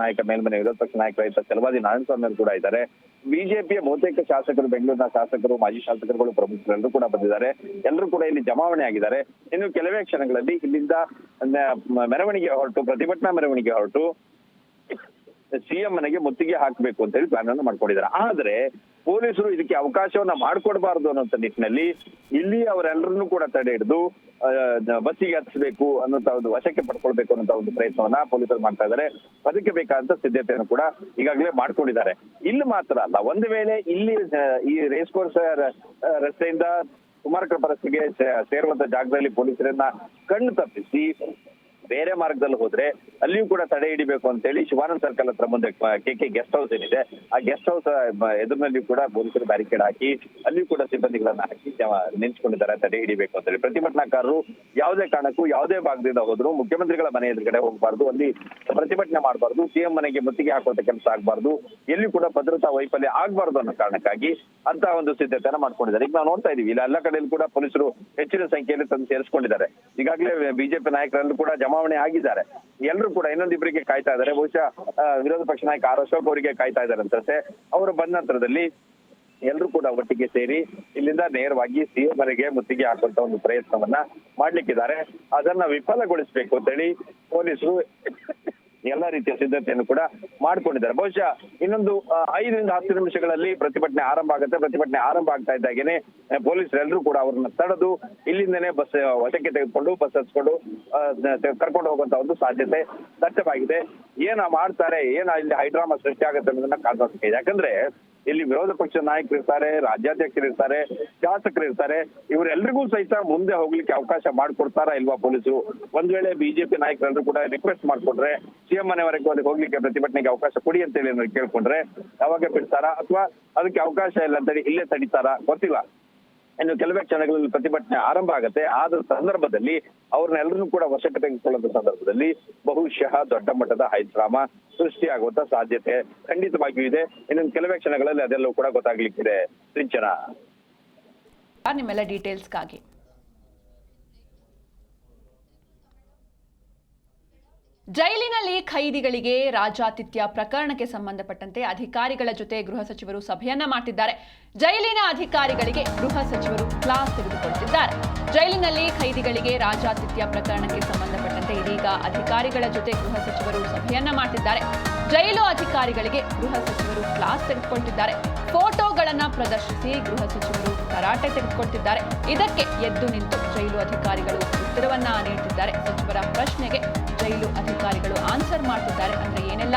ನಾಯಕ, ಮೇಲ್ಮನೆ ವಿರೋಧ ಪಕ್ಷ ರೈತ ಚಲವಾದಿ ನಾರಾಯಣಸ್ವಾಮಿ ಅವರು ಕೂಡ ಇದ್ದಾರೆ. ಬಿಜೆಪಿಯ ಬಹುತೇಕ ಶಾಸಕರು, ಬೆಂಗಳೂರಿನ ಶಾಸಕರು, ಮಾಜಿ ಶಾಸಕರುಗಳು ಪ್ರಮುಖರು ಎಲ್ಲರೂ ಕೂಡ ಬಂದಿದ್ದಾರೆ. ಎಲ್ಲರೂ ಕೂಡ ಇಲ್ಲಿ ಜಮಾವಣೆ ಆಗಿದ್ದಾರೆ. ಇನ್ನು ಕೆಲವೇ ಕ್ಷಣಗಳಲ್ಲಿ ಇಲ್ಲಿಂದ ಮೆರವಣಿಗೆ ಹೊರಟು, ಪ್ರತಿಭಟನಾ ಮೆರವಣಿಗೆ ಹೊರಟು ಸಿಎಂ ಮನೆಗೆ ಮುತ್ತಿಗೆ ಹಾಕಬೇಕು ಅಂತ ಹೇಳಿ ಪ್ಲಾನ್ ಅನ್ನು ಮಾಡ್ಕೊಂಡಿದ್ದಾರೆ. ಆದ್ರೆ ಪೊಲೀಸರು ಇದಕ್ಕೆ ಅವಕಾಶವನ್ನ ಮಾಡ್ಕೊಡ್ಬಾರ್ದು ಅನ್ನೋಂಥ ನಿಟ್ಟಿನಲ್ಲಿ ಇಲ್ಲಿ ಅವರೆಲ್ಲರನ್ನೂ ಕೂಡ ತಡೆ ಹಿಡಿದು ಬಸ್ಸಿಗೆ ಹತ್ತಿಸಬೇಕು ಅನ್ನೋಂತ ಒಂದು ವಶಕ್ಕೆ ಪಡ್ಕೊಳ್ಬೇಕು ಅನ್ನೋಂತ ಒಂದು ಪ್ರಯತ್ನವನ್ನ ಪೊಲೀಸರು ಮಾಡ್ತಾ ಇದ್ದಾರೆ. ಅದಕ್ಕೆ ಬೇಕಾದಂತ ಸಿದ್ಧತೆಯನ್ನು ಕೂಡ ಈಗಾಗಲೇ ಮಾಡ್ಕೊಂಡಿದ್ದಾರೆ. ಇಲ್ಲಿ ಮಾತ್ರ ಅಲ್ಲ, ಒಂದು ವೇಳೆ ಇಲ್ಲಿ ಈ ರೇಸ್ ಕೋರ್ಸ್ ರಸ್ತೆಯಿಂದ ಕುಮಾರಕರ ರಸ್ತೆಗೆ ಸೇ- ಸೇರುವಂತ ಜಾಗದಲ್ಲಿ ಪೊಲೀಸರನ್ನ ಕಣ್ಣು ತಪ್ಪಿಸಿ ಬೇರೆ ಮಾರ್ಗದಲ್ಲಿ ಹೋದ್ರೆ ಅಲ್ಲಿಯೂ ಕೂಡ ತಡೆ ಹಿಡಿಬೇಕು ಅಂತ ಹೇಳಿ ಶಿವಾನಂದ್ ಸರ್ಕಲ್ ಹತ್ರ ಮುಂದೆ ಕೆ ಕೆ ಗೆಸ್ಟ್ ಹೌಸ್ ಏನಿದೆ, ಆ ಗೆಸ್ಟ್ ಹೌಸ್ ಎದುರಿನಲ್ಲಿ ಕೂಡ ಪೊಲೀಸರು ಬ್ಯಾರಿಕೇಡ್ ಹಾಕಿ, ಅಲ್ಲಿಯೂ ಕೂಡ ಸಿಬ್ಬಂದಿಗಳನ್ನ ಹಾಕಿ ನಿಂತ್ಕೊಂಡಿದ್ದಾರೆ ತಡೆ ಹಿಡಿಬೇಕು ಅಂತ ಹೇಳಿ ಪ್ರತಿಭಟನಾಕಾರರು ಯಾವುದೇ ಕಾರಣಕ್ಕೂ ಯಾವುದೇ ಭಾಗದಿಂದ ಹೋದ್ರು, ಮುಖ್ಯಮಂತ್ರಿಗಳ ಮನೆ ಎದುರುಗಡೆ ಹೋಗಬಾರ್ದು, ಅಲ್ಲಿ ಪ್ರತಿಭಟನೆ ಮಾಡಬಾರ್ದು ಸಿಎಂ ಮನೆಗೆ ಮುತ್ತಿಗೆ ಹಾಕುವಂತ ಕೆಲಸ ಆಗಬಾರ್ದು, ಎಲ್ಲಿ ಕೂಡ ಭದ್ರತಾ ವೈಫಲ್ಯ ಆಗಬಾರ್ದು ಅನ್ನೋ ಕಾರಣಕ್ಕಾಗಿ ಅಂತ ಒಂದು ಸಿದ್ಧತೆಯನ್ನ ಮಾಡ್ಕೊಂಡಿದ್ದಾರೆ. ಈಗ ನಾವು ನೋಡ್ತಾ ಇದೀವಿ, ಇಲ್ಲ, ಎಲ್ಲ ಕಡೆಯಲ್ಲೂ ಕೂಡ ಪೊಲೀಸರು ಹೆಚ್ಚಿನ ಸಂಖ್ಯೆಯಲ್ಲಿ ತಂದು ಸೇರಿಸ್ಕೊಂಡಿದ್ದಾರೆ. ಈಗಾಗಲೇ ಬಿಜೆಪಿ ನಾಯಕರಲ್ಲೂ ಕೂಡ ಜಮಾವಣೆ ಆಗಿದ್ದಾರೆ. ಎಲ್ಲರೂ ಕೂಡ ಇನ್ನೊಂದಿಬ್ಬರಿಗೆ ಕಾಯ್ತಾ ಇದ್ದಾರೆ. ಬಹುಶಃ ವಿರೋಧ ಪಕ್ಷ ನಾಯಕ ಆರ್ ಅಶೋಕ್ ಅವರಿಗೆ ಕಾಯ್ತಾ ಇದ್ದಾರೆ ಅಂತಂತೆ ಅವರು ಬಂದ ನಂತರದಲ್ಲಿ ಎಲ್ಲರೂ ಕೂಡ ಒಟ್ಟಿಗೆ ಸೇರಿ ಇಲ್ಲಿಂದ ನೇರವಾಗಿ ಸಿಎಂ ಮನೆಗೆ ಮುತ್ತಿಗೆ ಹಾಕುವಂತ ಒಂದು ಪ್ರಯತ್ನವನ್ನ ಮಾಡ್ಲಿಕ್ಕಿದ್ದಾರೆ. ಅದನ್ನ ವಿಫಲಗೊಳಿಸಬೇಕು ಅಂತೇಳಿ ಪೊಲೀಸರು ಎಲ್ಲ ರೀತಿಯ ಸಿದ್ಧತೆಯನ್ನು ಕೂಡ ಮಾಡ್ಕೊಂಡಿದ್ದಾರೆ. ಬಹುಶಃ ಇನ್ನೊಂದು ಐದರಿಂದ ಹತ್ತು ನಿಮಿಷಗಳಲ್ಲಿ ಪ್ರತಿಭಟನೆ ಆರಂಭ ಆಗುತ್ತೆ. ಪ್ರತಿಭಟನೆ ಆರಂಭ ಆಗ್ತಾ ಇದ್ದಾಗೇನೆ ಪೊಲೀಸರೆಲ್ಲರೂ ಕೂಡ ಅವರನ್ನ ತಡೆದು ಇಲ್ಲಿಂದನೇ ಬಸ್ ವಶಕ್ಕೆ ತೆಗೆದುಕೊಂಡು ಬಸ್ ಹಚ್ಕೊಂಡು ಕರ್ಕೊಂಡು ಹೋಗುವಂತ ಒಂದು ಸಾಧ್ಯತೆ ದಟ್ಟವಾಗಿದೆ. ಏನ ಮಾಡ್ತಾರೆ, ಏನ ಇಲ್ಲಿ ಹೈಡ್ರಾಮಾ ಸೃಷ್ಟಿ ಆಗುತ್ತೆ ಅನ್ನೋದನ್ನ ಕಾಣ್ಬೇಕು ಯಾಕಂದ್ರೆ ಇಲ್ಲಿ ವಿರೋಧ ಪಕ್ಷ ನಾಯಕರು ಇರ್ತಾರೆ ಶಾಸಕರು ಇರ್ತಾರೆ ಇವರೆಲ್ಲರಿಗೂ ಸಹಿತ ಮುಂದೆ ಹೋಗ್ಲಿಕ್ಕೆ ಅವಕಾಶ ಮಾಡ್ಕೊಡ್ತಾರಾ ಇಲ್ವಾ ಪೊಲೀಸರು? ಒಂದ್ ವೇಳೆ ಬಿಜೆಪಿ ನಾಯಕರೆಲ್ಲರೂ ಕೂಡ ರಿಕ್ವೆಸ್ಟ್ ಮಾಡ್ಕೊಂಡ್ರೆ ಸಿಎಂ ಮನೆವರೆಗೂ ಅಲ್ಲಿ ಹೋಗ್ಲಿಕ್ಕೆ ಪ್ರತಿಭಟನೆಗೆ ಅವಕಾಶ ಕೊಡಿ ಅಂತ ಹೇಳಿ ಕೇಳ್ಕೊಂಡ್ರೆ ಯಾವಾಗ ಬಿಡ್ತಾರಾ? ಅಥವಾ ಅದಕ್ಕೆ ಅವಕಾಶ ಇಲ್ಲ ಅಂತೇಳಿ ಇಲ್ಲೇ ತಡಿತಾರಾ? ಗೊತ್ತಿಲ್ಲ. ಇನ್ನು ಕೆಲವೇ ಕ್ಷಣಗಳಲ್ಲಿ ಪ್ರತಿಭಟನೆ ಆರಂಭ ಆಗುತ್ತೆ. ಆದ ಸಂದರ್ಭದಲ್ಲಿ ಅವ್ರನ್ನೆಲ್ಲರನ್ನೂ ಕೂಡ ವಶಕ್ಕೆ ತೆಗೆದುಕೊಳ್ಳುವಂತ ಸಂದರ್ಭದಲ್ಲಿ ಬಹುಶಃ ದೊಡ್ಡ ಮಟ್ಟದ ಹೈಡ್ರಾಮ ಸೃಷ್ಟಿಯಾಗುವಂತ ಸಾಧ್ಯತೆ ಖಂಡಿತವಾಗಿಯೂ ಇದೆ. ಇನ್ನೊಂದು ಕೆಲವೇ ಕ್ಷಣಗಳಲ್ಲಿ ಅದೆಲ್ಲವೂ ಕೂಡ ಗೊತ್ತಾಗ್ಲಿಕ್ಕಿದೆ. ಸಿಂಚನ ನಿಮ್ಮೆಲ್ಲ ಡೀಟೇಲ್ಸ್ಗಾಗಿ ಜೈಲಿನಲ್ಲಿ ಖೈದಿಗಳಿಗೆ ರಾಜಾತಿಥ್ಯ ಪ್ರಕರಣಕ್ಕೆ ಸಂಬಂಧಪಟ್ಟಂತೆ ಅಧಿಕಾರಿಗಳ ಜೊತೆ ಗೃಹ ಸಚಿವರು ಸಭೆಯನ್ನ ಮಾಡ್ತಿದ್ದಾರೆ. ಜೈಲಿನ ಅಧಿಕಾರಿಗಳಿಗೆ ಗೃಹ ಸಚಿವರು ಕ್ಲಾಸ್ ತೆಗೆದುಕೊಳ್ತಿದ್ದಾರೆ. ಜೈಲಿನಲ್ಲಿ ಖೈದಿಗಳಿಗೆ ರಾಜಾತಿಥ್ಯ ಪ್ರಕರಣಕ್ಕೆ ಸಂಬಂಧಪಟ್ಟಂತೆ ಇದೀಗ ಅಧಿಕಾರಿಗಳ ಜೊತೆ ಗೃಹ ಸಚಿವರು ಸಭೆಯನ್ನ ಮಾಡ್ತಿದ್ದಾರೆ. ಜೈಲು ಅಧಿಕಾರಿಗಳಿಗೆ ಗೃಹ ಸಚಿವರು ಕ್ಲಾಸ್ ತೆಗೆದುಕೊಳ್ತಿದ್ದಾರೆ. ಫೋಟೋಗಳನ್ನ ಪ್ರದರ್ಶಿಸಿ ಗೃಹ ಸಚಿವರು ತರಾಟೆ ತೆಗೆದುಕೊಳ್ತಿದ್ದಾರೆ. ಇದಕ್ಕೆ ಎದ್ದು ನಿಂತು ಜೈಲು ಅಧಿಕಾರಿಗಳು ಉತ್ತರವನ್ನ ನೀಡುತ್ತಿದ್ದಾರೆ ಸಚಿವರ ಪ್ರಶ್ನೆಗೆ ಜೈಲು ಅಧಿಕಾರಿಗಳು ಆನ್ಸರ್ ಮಾಡ್ತಿದ್ದಾರೆ ಅಂದ್ರೆ ಏನೆಲ್ಲ?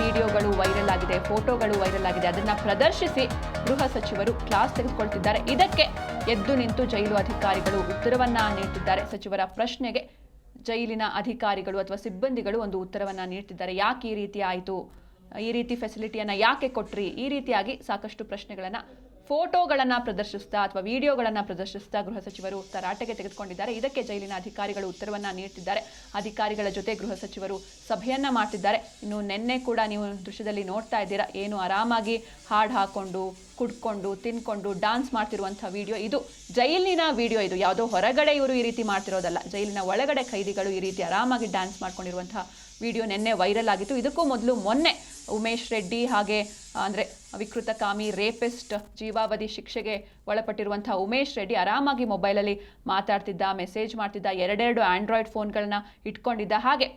ವಿಡಿಯೋಗಳು ವೈರಲ್ ಆಗಿದೆ, ಫೋಟೋಗಳು ವೈರಲ್ ಆಗಿದೆ, ಅದನ್ನ ಪ್ರದರ್ಶಿಸಿ ಗೃಹ ಸಚಿವರು ಕ್ಲಾಸ್ ತೆಗೆದುಕೊಳ್ತಿದ್ದಾರೆ. ಇದಕ್ಕೆ ಎದ್ದು ನಿಂತು ಜೈಲು ಅಧಿಕಾರಿಗಳು ಉತ್ತರವನ್ನ ನೀಡುತ್ತಿದ್ದಾರೆ ಸಚಿವರ ಪ್ರಶ್ನೆಗೆ ಜೈಲಿನ ಅಧಿಕಾರಿಗಳು ಅಥವಾ ಸಿಬ್ಬಂದಿಗಳು ಒಂದು ಉತ್ತರವನ್ನ ನೀಡ್ತಿದ್ದಾರೆ. ಯಾಕೆ ಈ ರೀತಿ ಆಯಿತು? ಈ ರೀತಿ ಫೆಸಿಲಿಟಿಯನ್ನ ಯಾಕೆ ಕೊಟ್ರಿ? ಈ ರೀತಿಯಾಗಿ ಸಾಕಷ್ಟು ಪ್ರಶ್ನೆಗಳನ್ನ ಫೋಟೋಗಳನ್ನ ಪ್ರದರ್ಶಿಸ್ತಾ ಅಥವಾ ವಿಡಿಯೋಗಳನ್ನು ಪ್ರದರ್ಶಿಸ್ತಾ ಗೃಹ ಸಚಿವರು ತರಾಟೆಗೆ ತೆಗೆದುಕೊಂಡಿದ್ದಾರೆ. ಇದಕ್ಕೆ ಜೈಲಿನ ಅಧಿಕಾರಿಗಳು ಉತ್ತರವನ್ನು ನೀಡುತ್ತಿದ್ದಾರೆ. ಅಧಿಕಾರಿಗಳ ಜೊತೆ ಗೃಹ ಸಚಿವರು ಸಭೆಯನ್ನ ಮಾಡ್ತಿದ್ದಾರೆ. ಇನ್ನು ನಿನ್ನೆ ಕೂಡ ನೀವು ದೃಶ್ಯದಲ್ಲಿ ನೋಡ್ತಾ ಇದ್ದೀರಾ, ಏನು ಆರಾಮಾಗಿ ಹಾಡು ಹಾಕೊಂಡು, ಕುಡ್ಕೊಂಡು, ತಿನ್ಕೊಂಡು, ಡಾನ್ಸ್ ಮಾಡ್ತಿರುವಂಥ ವಿಡಿಯೋ ಇದು. ಜೈಲಿನ ವಿಡಿಯೋ ಇದು. ಯಾವುದೋ ಹೊರಗಡೆ ಇವರು ಈ ರೀತಿ ಮಾಡ್ತಿರೋದಲ್ಲ. ಜೈಲಿನ ಒಳಗಡೆ ಖೈದಿಗಳು ಈ ರೀತಿ ಆರಾಮಾಗಿ ಡ್ಯಾನ್ಸ್ ಮಾಡ್ಕೊಂಡಿರುವಂತಹ ವಿಡಿಯೋ ನಿನ್ನೆ ವೈರಲ್ ಆಗಿತ್ತು. ಇದಕ್ಕೂ ಮೊದಲು ಮೊನ್ನೆ ಉಮೇಶ್ ರೆಡ್ಡಿ ಹಾಗೆ ಅಂದರೆ ವಿಕೃತಕಾಮಿ ರೇಪಿಸ್ಟ್, ಜೀವಾವಧಿ ಶಿಕ್ಷೆಗೆ ಒಳಪಟ್ಟಿರುವಂಥ ಉಮೇಶ್ ರೆಡ್ಡಿ ಆರಾಮಾಗಿ ಮೊಬೈಲಲ್ಲಿ ಮಾತಾಡ್ತಿದ್ದ ಮೆಸೇಜ್ ಮಾಡ್ತಿದ್ದ, ಎರಡೆರಡು ಆಂಡ್ರಾಯ್ಡ್ ಫೋನ್ಗಳನ್ನ ಇಟ್ಕೊಂಡಿದ್ದ ಹಾಗೆ